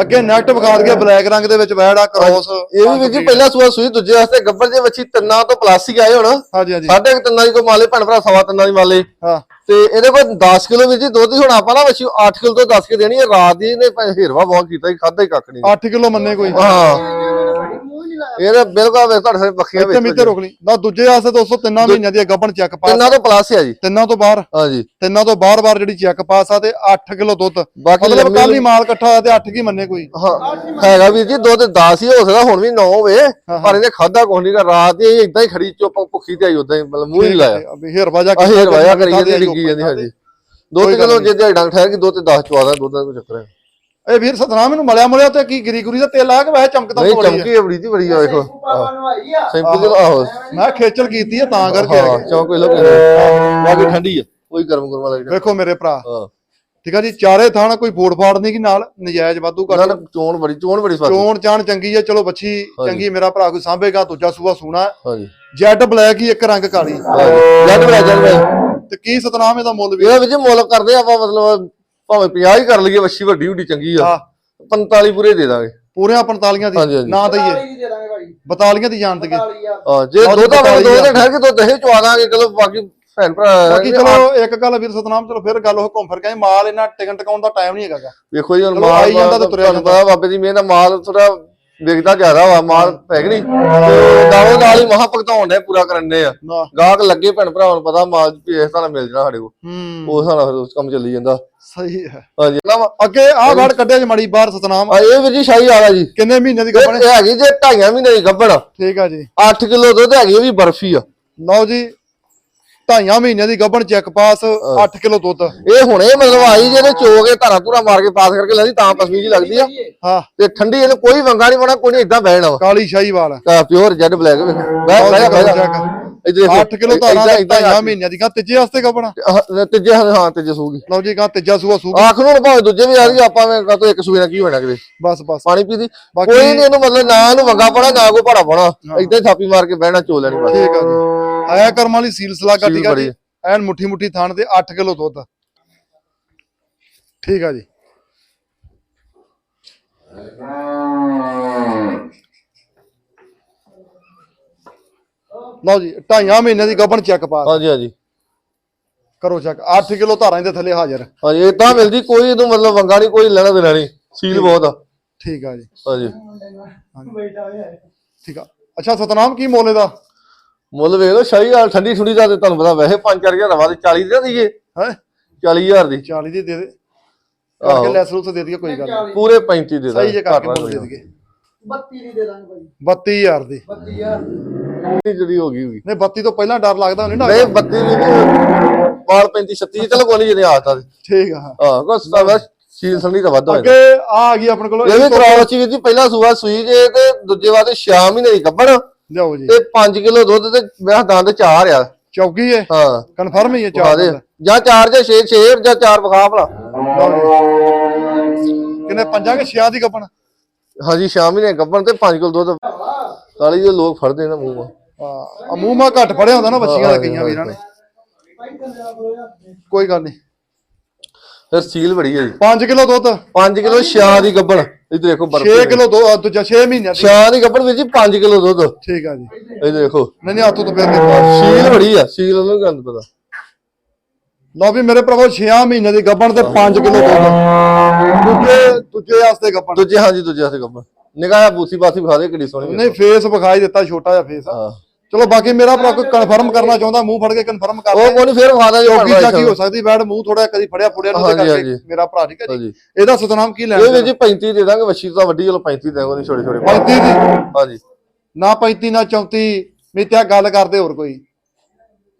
Speaker 2: ਅੱਗੇ ਨੈਟ ਵਿਖਾ ਦਈਏ ਬਲੈਕ ਰੰਗ ਦੇ ਵਿੱਚ ਵੈੜ ਆ ਕ੍ਰੋਸ
Speaker 1: ਇਹ ਵੀ ਵੀਰ ਜੀ ਪਹਿਲਾ ਸੂਆ ਸੂਈ ਦੂਜੇ ਵਾਸਤੇ ਗੱਬਰ ਜੇ ਵੱਛੀ ਤਿੰਨਾਂ ਤੋਂ ਪਲੱਸ ਹੀ ਆਏ ਹੁਣ।
Speaker 2: ਹਾਂਜੀ ਹਾਂਜੀ।
Speaker 1: ਸਾਢੇ ਕੁ ਤਿੰਨਾਂ ਦੀ ਕੋਈ ਮਾਲੇ ਭੈਣ ਭਰਾ ਸਵਾ ਤਿੰਨਾਂ ਦੀ ਮਾਲੇ।
Speaker 2: ਹਾਂ।
Speaker 1: ਤੇ ਇਹਦੇ ਕੋਲ 10 ਕਿਲੋ ਵੀਰ ਜੀ ਦੁੱਧ ਹੀ ਹੁਣ ਆਪਾਂ ਨਾ ਵੱਛੀ 8 ਕਿਲੋ ਤੋਂ 10 ਕੇ ਦੇਣੀ ਹੈ। ਰਾਤ ਦੀ ਭਾਵੇਂ ਹੀਰਵਾ ਬਹੁਤ ਕੀਤਾ ਹੀ ਖਾਦਾ ਹੀ ਕੱਖ ਨਹੀਂ
Speaker 2: 8 ਕਿਲੋ ਮੰਨੇ ਕੋਈ।
Speaker 1: ਹਾਂ।
Speaker 3: ਨਹੀਂ ਲਾਇਆ
Speaker 1: ਇਹਦੇ ਬਿਲਕੁਲ ਵੇ ਤੁਹਾਡੇ ਸਾਰੇ ਪੱਖੀਆਂ
Speaker 2: ਇੱਥੇ
Speaker 1: ਵਿੱਚ
Speaker 2: ਮਿੱਤੇ ਰੋਕ ਲਈ। ਨਾ ਦੂਜੇ ਵਾਸਤੇ ਦੋਸਤੋ ਤਿੰਨਾਂ ਮਹੀਨਿਆਂ ਦੀ ਗੱਬਣ ਚੈੱਕ ਪਾਸ
Speaker 1: ਤਿੰਨਾਂ ਤੋਂ ਪਲੱਸ ਹੈ ਜੀ।
Speaker 2: ਤਿੰਨਾਂ ਤੋਂ ਬਾਹਰ।
Speaker 1: ਹਾਂਜੀ।
Speaker 2: ਤਿੰਨਾਂ ਤੋਂ ਬਾਰ-ਬਾਰ ਜਿਹੜੀ ਚੈੱਕ ਪਾਸ ਆ ਤੇ 8 ਕਿਲੋ ਦੁੱਧ।
Speaker 1: ਬਾਕੀ
Speaker 2: ਮਤਲਬ
Speaker 1: ਲੰਮੀ-
Speaker 2: ਕੱਲ ਹੀ ਮਾਲ ਇਕੱਠਾ ਹੋਇਆ ਤੇ 8 ਕੀ ਮੰਨੇ ਕੋਈ?
Speaker 1: ਹਾਂ ਹੈਗਾ ਵੀਰ ਜੀ ਦੁੱਧ 10 ਹੀ ਹੋ ਸਕਦਾ ਹੁਣ ਵੀ 9 ਹੋਵੇ। ਪਰ ਇਹਨੇ ਖਾਦਾ ਕੋਈ ਨਹੀਂ ਰਾਤ ਦੀ ਇਦਾਂ ਹੀ ਖੜੀ ਚੁੱਪ ਭੁੱਖੀ ਤੇ ਆਈ ਉਦਾਂ ਹੀ ਮਤਲਬ ਮੂੰਹ ਹੀ ਨੀ ਲਾਇਆ।
Speaker 2: ਹੀਰ ਵਾਜਾ
Speaker 1: ਕਰੀ ਜਾਂਦੀ ਡਿੱਗੀ ਜਾਂਦੀ ਹਾਂਜੀ। ਦੋ ਤੇ ਕਿਲੋ ਜੇ ਡੰਗ ਠਹਿਰ ਗਈ ਦੋ ਤੇ 10 14 ਦੁੱਧ ਦਾ ਕੋਈ ਚੱਕਰ ਹੈ
Speaker 2: ਇਹ ਵੀਰ ਸਤਨਾਮ ਮੈਨੂੰ ਮਲਿਆ ਮੁਲਿਆ ਤੇ ਕੀ ਗਰੀ ਗੁਰੀ ਦਾ ਤੇਲ ਆ ਕੇ ਵੈਸੇ ਚਮਕਦਾ
Speaker 1: ਨਹੀਂ
Speaker 2: ਬੜੀ
Speaker 1: ਚਮਕੀ ਬੜੀ ਜੀ ਬੜੀ ਆ ਵੇਖੋ। ਸਿੰਪਲ ਜਿਹਾ ਆਹੋ।
Speaker 2: ਮੈਂ ਖੇਚਲ ਕੀਤੀ ਆ ਤਾਂ ਕਰਕੇ ਆ
Speaker 1: ਹਾਂ
Speaker 2: ਗਏ।
Speaker 1: ਚੌਂਕ ਲੋਕ ਬਾਕੀ ਠੰਡੀ ਆ। ਕੋਈ ਗਰਮ ਗਰਮ ਵਾਲਾ
Speaker 2: ਵੇਖੋ ਮੇਰੇ ਭਰਾ।
Speaker 1: ਹਾਂ।
Speaker 2: ਠੀਕ ਆ ਜੀ ਚਾਰੇ ਥਾਣਾ ਕੋਈ ਫੋੜ ਫਾੜ ਨਹੀਂ ਕਿ ਨਾਲ ਨਜਾਇਜ਼ ਵਾਧੂ ਕਰ
Speaker 1: ਨਾ ਚੋਣ ਬੜੀ ਚੋਣ ਬੜੀ ਸਵਾਦੀ।
Speaker 2: ਚੋਣ ਚਾਣ ਚੰਗੀ ਆ ਚਲੋ ਬੱਚੀ ਚੰਗੀ ਮੇਰਾ ਭਰਾ ਕੋਈ ਸਾਂਭੇਗਾ ਦੂਜਾ ਸੂਆ ਸੂਣਾ।
Speaker 1: ਹਾਂਜੀ।
Speaker 2: ਜੈਡ ਬਲੈਕ ਹੀ ਇੱਕ ਰੰਗ ਕਾਲੀ।
Speaker 1: ਜੱਟ ਬੜਾ ਜੱਟ ਬੜਾ
Speaker 2: ਤੇ ਕੀ ਸਤਨਾਮ ਇਹਦਾ ਮੁੱਲ ਵੀ?
Speaker 1: ਇਹਦਾ ਵਿੱਚ ਮੁੱਲ ਕਰਦੇ ਆਪਾਂ ਮਤਲਬ ਭਾਵੇਂ 50 ਹੀ ਕਰ ਲਈਏ ਵੱਛੀ ਵੱਡੀ ਵੱਡੀ ਚੰਗੀ ਆ।
Speaker 2: ਹਾਂ।
Speaker 1: 45 ਪੂਰੇ ਦੇ ਦਾਂਗੇ।
Speaker 2: ਪੂਰਿਆਂ 45
Speaker 1: ਹਾਂਜੀ,
Speaker 2: ਦੀ। ਨਾ ਦਈਏ।
Speaker 3: 42 ਦੀ ਦੇ ਦਾਂਗੇ ਭਾਈ।
Speaker 2: 42 ਦੀ ਜਾਣ ਦਈਏ।
Speaker 3: 42 ਆ
Speaker 1: ਹਾਂ ਜੇ ਦੋ ਤਾਂ ਦੋ। ਤੇ ਠਹਿਰ ਕੇ ਦੋ ਦਹੀਂ ਚਵਾ ਦਾਂਗੇ ਚਲੋ ਬਾਕੀ ਭੈਣ ਭਰਾ
Speaker 2: ਬਾਕੀ ਚਲੋ ਇੱਕ ਗੱਲ ਵੀਰ ਸਤਨਾਮ ਚਲੋ ਫਿਰ ਗੱਲ ਉਹ ਘੁੰਮ ਫਿਰ ਕੇ ਮਾਲ ਇਹਨਾਂ ਟਿਕਣ ਟਿਕਾਉਣ ਦਾ ਟਾਈਮ ਨਹੀਂ ਹੈਗਾ।
Speaker 1: ਵੇਖੋ ਜੀ ਹੁਣ ਮਾਲ
Speaker 2: ਆਈ ਜਾਂਦਾ ਤਾਂ ਤੁਰਿਆ
Speaker 1: ਪਤਾ ਬਾਬੇ ਦੀ ਮਿਹਰ ਨਾਲ ਮਾਲ ਥੋੜਾ ਵਿਕਦਾ ਜ਼ਿਆਦਾ ਵਾ ਮਾਲ ਪੈ ਕਿ ਨਹੀਂ? ਤੇ ਦਾਵੋ ਨਾਲ ਹੀ ਮਹਾ ਭਗਤਾਉਣ ਨੇ ਪੂਰਾ ਕਰਨ ਦੇ ਆ। ਗਾਹਕ ਲੱਗੇ ਭੈਣ ਭਰਾਵਾਂ ਨੂੰ ਪਤਾ ਮਾਲ ਇਸ ਤਰ੍ਹਾਂ ਮਿਲ ਜਾਣਾ ਸਾਡੇ ਕੋਲ।
Speaker 2: ਹੂੰ।
Speaker 1: ਉਸ ਨਾਲ ਫਿਰ ਉਸ ਕੰਮ ਚੱਲੀ ਜਾਂਦਾ।
Speaker 2: ਸਹੀ ਹੈ।
Speaker 1: ਹਾਂਜੀ। ਵਾ-
Speaker 2: ਅੱਗੇ ਆਹ ਵੜ ਕੱਢਿਆ ਜੀ ਮੜੀ ਬਾਹਰ ਸਤਨਾਮ।
Speaker 1: ਆ ਇਹ ਵੀ ਜੀ ਸ਼ਾਹੀ ਵਾਲਾ ਜੀ।
Speaker 2: ਕਿੰਨੇ ਮਹੀਨੇ ਦੀ ਗੱਭਣ
Speaker 1: ਇਹ ਹੈਗੀ ਜੇ ਢਾਈਆਂ ਮਹੀਨੇ ਦੀ ਗੱਭਣ।
Speaker 2: ਠੀਕ ਆ ਜੀ।
Speaker 1: 8 ਕਿਲੋ ਦੁੱਧ ਹੈਗੀ ਇਹ ਵੀ ਬਰਫੀ ਆ।
Speaker 2: ਲਓ ਜੀ ਢਾਈਆਂ ਮਹੀਨਿਆਂ ਦੀ ਗੱਭਣ ਚੈੱਕ ਪਾਸ 8 ਕਿਲੋ ਦੁੱਧ।
Speaker 1: ਇਹ ਹੁਣੇ ਮਤਲਬ ਆਈ ਜੇ ਇਹਨੇ ਚੋ ਕੇ ਧਾਰਾ ਧੂਰਾ ਮਾਰ ਕੇ ਪਾਸ ਕਰਕੇ ਲੈਂਦੀ ਤਾਂ ਪਸਮੀ ਜੀ ਲੱਗਦੀ ਆ।
Speaker 2: ਹਾਂ।
Speaker 1: ਤੇ ਠੰਡੀ ਇਹਨੂੰ ਕੋਈ ਵੰਗਾ ਨਹੀਂ ਪਾਉਣਾ ਕੋਈ ਇਦਾਂ ਬਹਿਣਾ ਵਾ
Speaker 2: ਕਾਲੀ ਸ਼ਾਹੀ ਵਾਲ
Speaker 1: ਪਿਓਰ ਜੈਡ ਬਲੈਕ ਬਹਿ ਬਹਿ ਬਹਿ ਇਧਰ
Speaker 2: 8 ਕਿਲੋ ਧਾਰਾਂ ਦੇ ਢਾਈਆਂ ਮਹੀਨਿਆਂ ਦੀ। ਗਾ ਤੀਜੇ ਵਾਸਤੇ ਗੱਭਣ
Speaker 1: ਤੀਜੇ ਹਾਂ ਤੀਜੇ ਸੂਗੀ।
Speaker 2: ਲਓ ਜੀ ਗਾ ਤੀਜਾ ਸੂਆ ਸੂ
Speaker 1: ਆਖ ਨੂੰ ਭਾਵੇਂ ਦੂਜੇ ਵੀ ਆ ਰਹੀ ਆਪਾਂ ਮੈਂ ਕਹਤੋ ਇੱਕ ਸੂਏ ਨਾਲ ਕੀ ਹੋਣਾ ਕਿਤੇ?
Speaker 2: ਬਸ ਬਸ।
Speaker 1: ਪਾਣੀ ਪੀਦੀ
Speaker 2: ਬਾਕੀ-
Speaker 1: ਕੋਈ ਨਹੀਂ ਇਹਨੂੰ ਮਤਲਬ ਨਾ ਇਹਨੂੰ ਵੰਗਾ ਪਾਉਣਾ ਨਾ ਕੋਈ ਭਾੜਾ ਪਾਉਣਾ। ਇਦਾਂ ਹੀ ਥਾਪੀ ਮਾਰ ਕੇ ਬਹਿਣਾ ਚੋ ਲੈਣੀ ਬਸ
Speaker 2: ਠੀਕ ਆ ਜੀ। ਆਇਆ ਕਰਮ ਵਾਲੀ ਸੀਲ ਸਲਾਗਾ
Speaker 1: ਸੀਲ
Speaker 2: ਠੀਕ ਆ ਜੀ ਐਨ ਮੁੱਠੀ ਮੁੱਠੀ ਥਾਣ ਤੇ 8 ਕਿਲੋ ਦੁੱਧ। ਠੀਕ ਆ ਜੀ। ਲਓ ਜੀ ਢਾਈਆਂ ਮਹੀਨਿਆਂ ਦੀ ਗੱਭਣ ਚੈੱਕ ਪਾਸ
Speaker 1: ਹਾਂਜੀ ਹਾਂਜੀ।
Speaker 2: ਕਰੋ ਚੈੱਕ 8 ਕਿਲੋ ਧਾਰਾਂ ਦੇ ਥੱਲੇ ਹਾਜ਼ਰ।
Speaker 1: ਹਾਂਜੀ ਇਦਾਂ ਮਿਲਦੀ ਕੋਈ ਇਹਨੂੰ ਮਤਲਬ ਵੰਗਾ ਨਹੀਂ ਕੋਈ ਲੈਣਾ ਦੇਣਾ ਨਹੀਂ। ਸੀਲ ਬਹੁਤ ਆ।
Speaker 2: ਠੀਕ ਆ ਜੀ।
Speaker 1: ਹਾਂਜੀ।
Speaker 2: ਠੀਕ ਆ। ਅੱਛਾ ਸਤਨਾਮ ਕੀ ਮੁੱਲ ਇਹਦਾ?
Speaker 1: ਮੁੱਲ ਵੇਖ ਲਓ ਸ਼ਾਹੀ ਹਾਲ ਠੰਡੀ ਠੁੰਡੀ ਦਾ ਤੇ ਤੁਹਾਨੂੰ ਪਤਾ ਵੈਸੇ 5-4000 ਦਾ ਬਾਅਦ 40 ਦੇ ਦਈਏ
Speaker 2: ਹੈ?
Speaker 1: 40000 ਦੀ।
Speaker 2: 40 ਦੀ ਦੇ ਦੇ। ਕਰਕੇ ਲੈਸ ਲੂਸ ਦੇ ਦਈਏ ਕੋਈ ਗੱਲ ਨਹੀਂ।
Speaker 1: ਪੂਰੇ 35 ਦੇ
Speaker 2: ਸਹੀ ਜੇ ਕਰਕੇ
Speaker 1: ਘੱਟ
Speaker 2: ਮੁੱਲ ਦੇ
Speaker 1: ਨਾ
Speaker 2: ਦਈਏ।
Speaker 3: 32 ਦੀ ਦੇ ਦਾਂਗੇ ਭਾਈ।
Speaker 2: 32000 ਦੀ।
Speaker 3: 32000
Speaker 1: ਕੋਈ। ਜਿਹੜੀ ਹੋ ਗਈ ਹੋ ਗਈ।
Speaker 2: ਨਹੀਂ 32 ਤੋਂ ਪਹਿਲਾਂ ਡਰ ਲੱਗਦਾ ਨਹੀਂ ਨਾ
Speaker 1: ਨਹੀਂ 32 ਵੀ ਨਹੀਂ ਬਾਲ 35 36 ਚਲੋ ਕੋਈ ਨਹੀਂ ਜਿਹਨੇ ਆਤਾ
Speaker 2: ਠੀਕ ਆ ਹਾਂ।
Speaker 1: ਤਾਂ ਬਸ ਸੀਲ ਸੰਨੀ ਤਾਂ ਵੱਧ ਹੋਇਆ
Speaker 2: ਅੱਗੇ ਆ ਆ ਗਈ ਆਪਣੇ ਕੋਲ
Speaker 1: ਇਹ ਵੀ ਕਰਾਉ ਚੀ ਵੀਰ ਜੀ ਪਹਿਲਾ ਸੂਆ ਸੂਈ ਜੇ ਤੇ ਦੂਜੇ ਵਾਰ 6 ਮਹੀਨੇ ਦੀ ਗੱਭਣ
Speaker 2: ਲਿਆਓ ਜੀ।
Speaker 1: ਤੇ 5 ਕਿਲੋ ਦੁੱਧ ਤੇ ਮੈਂ ਦੰਦ ਚਾਰ ਆ।
Speaker 2: ਚੌਕੀ ਏ
Speaker 1: ਹਾਂ।
Speaker 2: ਕਨਫਰਮ ਹੀ ਹੈ ਚਾਰ
Speaker 1: ਦੇ।
Speaker 2: ਦਾ।
Speaker 1: ਜਾਂ ਚਾਰ ਜਾਂ 6 6 ਜਾਂ ਚਾਰ ਵਿਖਾ ਭਲਾ।
Speaker 2: ਲਓ। ਕਿੰਨੇ? ਪੰਜਾਂ ਕੇ ਛਿਆਂ ਦੀ ਕੱਪਣ
Speaker 1: ਹਾਂਜੀ 6 ਮਹੀਨੇ ਗੱਭਣ ਤੇ 5 ਕਿਲੋ ਦੁੱਧ। ਕਾਲੀ ਜੋ ਲੋਕ ਫੜਦੇ ਨਾ ਮੂੰਹ ਮਾ।
Speaker 2: ਆ ਮੂੰਹ ਮਾ ਘੱਟ ਫੜਿਆ ਹੁੰਦਾ ਨਾ ਬੱਚੀਆਂ ਦਾ ਕਈਆਂ ਵੀਰਾਂ ਨੇ। ਕੋਈ ਗੱਲ ਨਹੀਂ।
Speaker 1: ਫਿਰ ਸੀਲ ਬੜੀ ਹੈ ਜੀ।
Speaker 2: 5 ਕਿਲੋ ਦੁੱਧ?
Speaker 1: 5 ਕਿਲੋ ਛਿਆ ਦੀ ਗੱਬਣ। ਇੱਧਰ ਦੇਖੋ ਬਰਫ
Speaker 2: 6 ਕਿਲੋ ਦੋ ਅ, ਦੂਜਾ 6 ਮਹੀਨਿਆਂ ਦੀ।
Speaker 1: ਛਿਆ ਦੀ ਗੱਬਣ ਵੀਰ ਜੀ 5 ਕਿਲੋ ਦੁੱਧ।
Speaker 2: ਠੀਕ ਆ ਜੀ।
Speaker 1: ਇਹ ਦੇਖੋ।
Speaker 2: ਨਹੀਂ ਨਹੀਂ ਹੱਥੋਂ ਤੋਂ ਫਿਰ ਦੇਖੋ
Speaker 1: ਸੀਲ ਬੜੀ ਆ ਸੀਲ ਉਹਨੂੰ ਗੰਦ ਪਤਾ।
Speaker 2: ਲਓ ਵੀ ਮੇਰੇ ਭਰਾਵੋ 6 ਮਹੀਨੇ ਦੀ ਗੱਬਣ ਤੇ 5 ਕਿਲੋ ਦੁੱਧ। ਦੂਜੇ ਦੂਜੇ ਵਾਸਤੇ ਗੱਬਣ
Speaker 1: ਦੂਜੇ ਹਾਂਜੀ ਦੂਜੇ ਹੱਥ ਗੱਬਣ ਨਿਗਾਹ ਬੂਸੀ ਬਾਸੀ ਵਿਖਾ ਦੇ ਕਿੱਡੀ ਸੋਹਣੀ
Speaker 2: ਨਹੀਂ ਫੇਸ ਵਿਖਾਈ ਦਿੱਤਾ ਛੋਟਾ ਜਿਹਾ ਫੇਸ ਆ।
Speaker 1: ਹਾਂ।
Speaker 2: ਚਲੋ ਬਾਕੀ ਮੇਰਾ ਭਰਾ ਕੋਈ ਕਨਫਰਮ ਕਰਨਾ ਚਾਹੁੰਦਾ ਮੂੰਹ ਫੜ ਕੇ ਕਨਫਰਮ ਕਰ
Speaker 1: ਉਹ ਕੋਈ ਨੀ ਫੇਰ ਵਿਖਾ ਦਾਂ ਜੀ
Speaker 2: ਚੌਕੀ ਚਾਕੀ ਹੋ ਸਕਦੀ ਬੈਡ ਮੂੰਹ ਥੋੜਾ ਕਦੀ ਫੜਿਆ ਫੁੜਿਆ ਨੂੰ
Speaker 1: ਹਾਂਜੀ,
Speaker 2: ਕਰਕੇ। ਮੇਰਾ ਭਰਾ ਠੀਕ ਹੈ ਜੀ। ਇਹਦਾ ਸਤਨਾਮ ਕੀ ਲੈਣ
Speaker 1: ਇਹ ਜੀ 35 ਦੇ ਦਾਂਗੇ ਵੱਛੀ ਤੋਂ ਵੱਡੀ ਚਲੋ 35 ਦੇਵਾਂਗੇ ਨਹੀਂ ਛੋਟੇ ਛੋਟੇ
Speaker 2: 35 ਦੀ?
Speaker 1: ਹਾਂਜੀ।
Speaker 2: ਨਾ 35 ਨਾ 34 ਨਹੀਂ ਤੇ ਗੱਲ ਕਰਦੇ ਹੋਰ ਕੋਈ।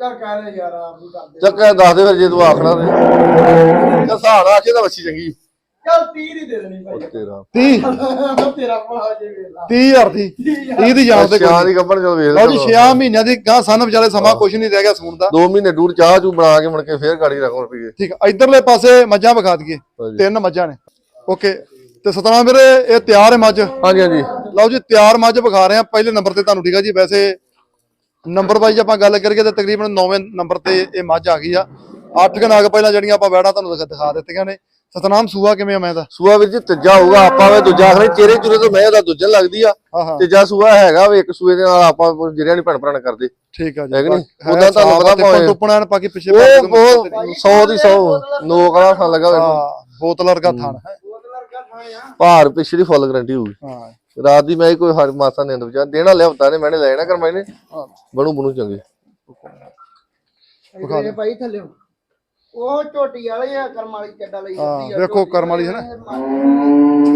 Speaker 3: ਚੱਲ ਕਹਿ ਦੇ ਯਾਰ ਆਪ ਵੀ ਕਰਦੇ
Speaker 1: ਚੱਕ ਦੱਸ ਦੇ ਫਿਰ ਜੇ ਤੂੰ ਆਖਣਾ ਤੇ। ਸਾੜਾ ਆਖੇ ਤਾਂ ਵੱਛੀ ਚੰਗੀ।
Speaker 3: ਚੱਲ 30 ਹੀ ਦੇ ਦੇਣੀ ਭਾਈ।
Speaker 1: ਤੇਰਾ
Speaker 2: 30
Speaker 3: ਤੇਰਾ ਭਲਾ ਜੇ ਵੇਲਾ
Speaker 2: 30000 ਦੀ। 30 ਦੀ ਜਾਣ ਤੇ
Speaker 1: ਛਿਆ
Speaker 2: ਕੋਈ
Speaker 1: ਦੀ ਗੱਬਣ ਚਲ ਵੇਖ
Speaker 2: ਲਓ ਜੀ 6 ਮਹੀਨਿਆਂ ਦੀ ਗਾਂ ਸਾਨੂੰ ਵਿਚਾਲੇ ਸਮਾਂ ਕੁਝ ਨਹੀਂ ਰਹਿ ਗਿਆ ਸੂਣ ਦਾ।
Speaker 1: 2 ਮਹੀਨੇ ਦੂਰ ਚਾਹ ਚੂ ਬਣਾ ਕੇ ਮੁੜ ਕੇ ਫੇਰ ਗਾੜੀ ਰੱਖੋ ਰੁਪਈਏ
Speaker 2: ਠੀਕ ਆ ਇਧਰਲੇ ਪਾਸੇ ਮੱਝਾਂ ਵਿਖਾ ਦਈਏ।
Speaker 1: ਹਾਂਜੀ।
Speaker 2: ਤਿੰਨ ਮੱਝਾਂ ਨੇ। ਓਕੇ ਤੇ ਸਤਨਾਮ ਵੀਰੇ ਇਹ ਤਿਆਰ ਹੈ ਮੱਝ?
Speaker 1: ਹਾਂਜੀ ਹਾਂਜੀ।
Speaker 2: ਲਓ ਜੀ ਤਿਆਰ ਮੱਝ ਵਿਖਾ ਰਹੇ ਆ ਪਹਿਲੇ ਨੰਬਰ ਤੇ ਤੁਹਾਨੂੰ ਠੀਕ ਆ ਜੀ ਵੈਸੇ ਨੰਬਰ ਵਾਈਜ਼ ਆਪਾਂ ਗੱਲ ਕਰੀਏ ਤਾਂ ਤਕਰੀਬਨ 9ਵੇਂ ਨੰਬਰ ਤੇ ਇਹ ਮੱਝ ਆ ਗਈ ਆ। ਅੱਠ ਕੁ ਨਾਗ ਪਹਿਲਾਂ ਜਿਹੜੀਆਂ ਆਪਾਂ ਵੈੜਾਂ ਤੁਹਾਨੂੰ ਦਿਖਾ ਦਿੱਤੀਆਂ ਨੇ। ਸਤਨਾਮ ਸੂਆ ਕਿਵੇਂ ਆ ਮੈਂ ਦਾ
Speaker 1: ਸੂਆ ਵੀਰ ਜੀ ਤੀਜਾ ਹੋਊਗਾ ਆਪਾਂ ਵੇ ਦੂਜਾ ਆਖਣੇ ਚਿਹਰੇ ਚੁਰੇ ਤੋਂ ਮੈਂ ਉਹਦਾ ਦੂਜਾ ਲੱਗਦੀ ਆ। ਤੀਜਾ ਸੂਆ ਹੈਗਾ ਵੇ ਇੱਕ ਸੂਏ ਦੇ ਨਾਲ ਆਪਾਂ ਜਿਹੜਿਆਂ ਨਹੀਂ ਭਣ ਭਣ ਕਰਦੇ।
Speaker 2: ਠੀਕ ਆ ਜੀ।
Speaker 1: ਨਹੀਂ? ਉੱਦਾਂ ਤੁਹਾਨੂੰ ਪਤਾ ਭਾਵੇਂ-
Speaker 2: ਟੁੱਪਣਾ ਨਾ ਬਾਕੀ ਪਿੱਛੇ
Speaker 1: ਉਹ
Speaker 2: ਭਾਵੇਂ
Speaker 1: ਬਹੁਤ 100 ਦੀ 100 ਨੋਕ ਵਾਲਾ ਥਾਂ ਲੱਗਾ ਹੋਇਆ।
Speaker 2: ਹਾਂ ਬੋਤਲ ਵਰਗਾ ਥਣ ਹੈ।
Speaker 1: ਭਾਰ ਪਿਛਲੀ ਫੁੱਲ ਗਰੰਟੀ ਹੋਊਗੀ।
Speaker 2: ਹਾਂ।
Speaker 1: ਰਾਤ ਦੀ ਮੈਂ ਕੋਈ ਹਰ ਮਾਸਾ ਨਿੰਦ ਵਿਚਾਰ ਦੇਣਾ ਲਿਆਉਂਦਾ ਨੇ ਮੈਨੇ ਲੈ ਜਾਣਾ ਕਰਮਾਈ ਨੇ। ਬਣੂ ਬਣੂ ਚੰਗੇ।
Speaker 3: ਇਹ ਭਾਈ ਥੱਲੇ। ਉਹ ਝੋਟੀ ਵਾਲੇ ਆ ਕਰਮ ਵਾਲੀ ਚੱਡਾ ਲਈ ਜਾਂਦੀ ਆ
Speaker 2: ਵੇਖੋ ਕਰਮ ਵਾਲੀ ਹੈ ਨਾ।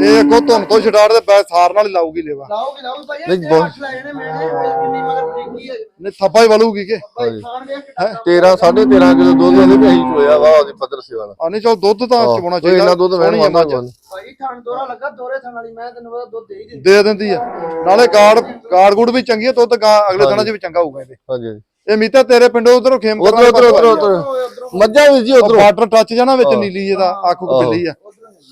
Speaker 2: ਇਹ ਕੋ ਧੁੰਨ ਤੋਂ ਛਡਾੜ ਦੇ ਬੈ ਸਾਰ ਨਾਲ ਹੀ ਲਾਊਗੀ ਲੇਵਾ।
Speaker 3: ਲਾਓਗੇ ਲਾਓ ਭਾਈ
Speaker 1: ਨਹੀਂ,
Speaker 3: ਇਹ
Speaker 1: ਬਹੁਤ-
Speaker 3: ਅੱਠ ਲੈ ਜਾਣੇ ਮੈਨੇ ਇਹ ਕਿੰਨੀ ਮਗਰ ਫਰੀਕੀ ਹੈ
Speaker 2: ਨੇ ਥੱਪਾ ਹੀ ਵਲੂਗੀ ਕਿ?
Speaker 3: ਭਾਈ ਖਾਣ ਵੇਖ ਕਿੱਡਾ
Speaker 1: 13 13.5 ਕਿਲੋ ਦੁੱਧ ਉਹਦੇ ਵੀ ਅਸੀਂ ਚੋਇਆ ਵਾ ਉਹਦੀ ਪੱਧਰ ਸੇਵਾ ਨਾਲ।
Speaker 2: ਆ ਨਹੀਂ ਚਲ ਦੁੱਧ ਤਾਂ
Speaker 1: ਕੋਈ
Speaker 2: ਚਾਹੀਦਾ
Speaker 1: ਇੰਨਾ ਦੁੱਧ ਮੈਂ
Speaker 2: ਸੋਹਣੀ ਆ ਮੱਝ।
Speaker 3: ਭਾਈ ਥਣ ਦੋਰਾ ਲੱਗਾ ਦੋਰੇ ਥਣ ਵਾਲੀ ਮੈਂ ਤੈਨੂੰ ਪਤਾ ਦੁੱਧ ਦੇ ਹੀ ਦਿੰਦੀ।
Speaker 2: ਦੇ ਦਿੰਦੀ ਆ। ਨਾਲੇ ਕਾਰਡ ਕਾਰਡ ਗੁੜ ਵੀ ਚੰਗੀ ਆ ਦੁੱਧ ਗਾਂ ਅਗਲੇ ਦਿਨਾਂ 'ਚ ਵੀ ਚੰਗਾ ਹੋਊਗਾ ਇਹਦੇ
Speaker 1: ਹਾਂਜੀ ਹਾਂਜੀ।
Speaker 2: ਇਹ ਮੀਤਾ ਤੇਰੇ ਪਿੰਡੋਂ ਉਧਰੋਂ ਖੇਮ
Speaker 1: ਉਧਰ ਉਧਰ ਉਧਰ ਉਧਰ। ਮੱਝਾਂ ਵੀ ਜੀ ਉਧਰ।
Speaker 2: ਵਾਟਰ ਟੱਚ ਜਾਂ ਨਾ ਵਿੱਚ ਨੀਲੀ ਜਿਹਦਾ ਆਖੂ ਬਿੱਲੀ ਆ।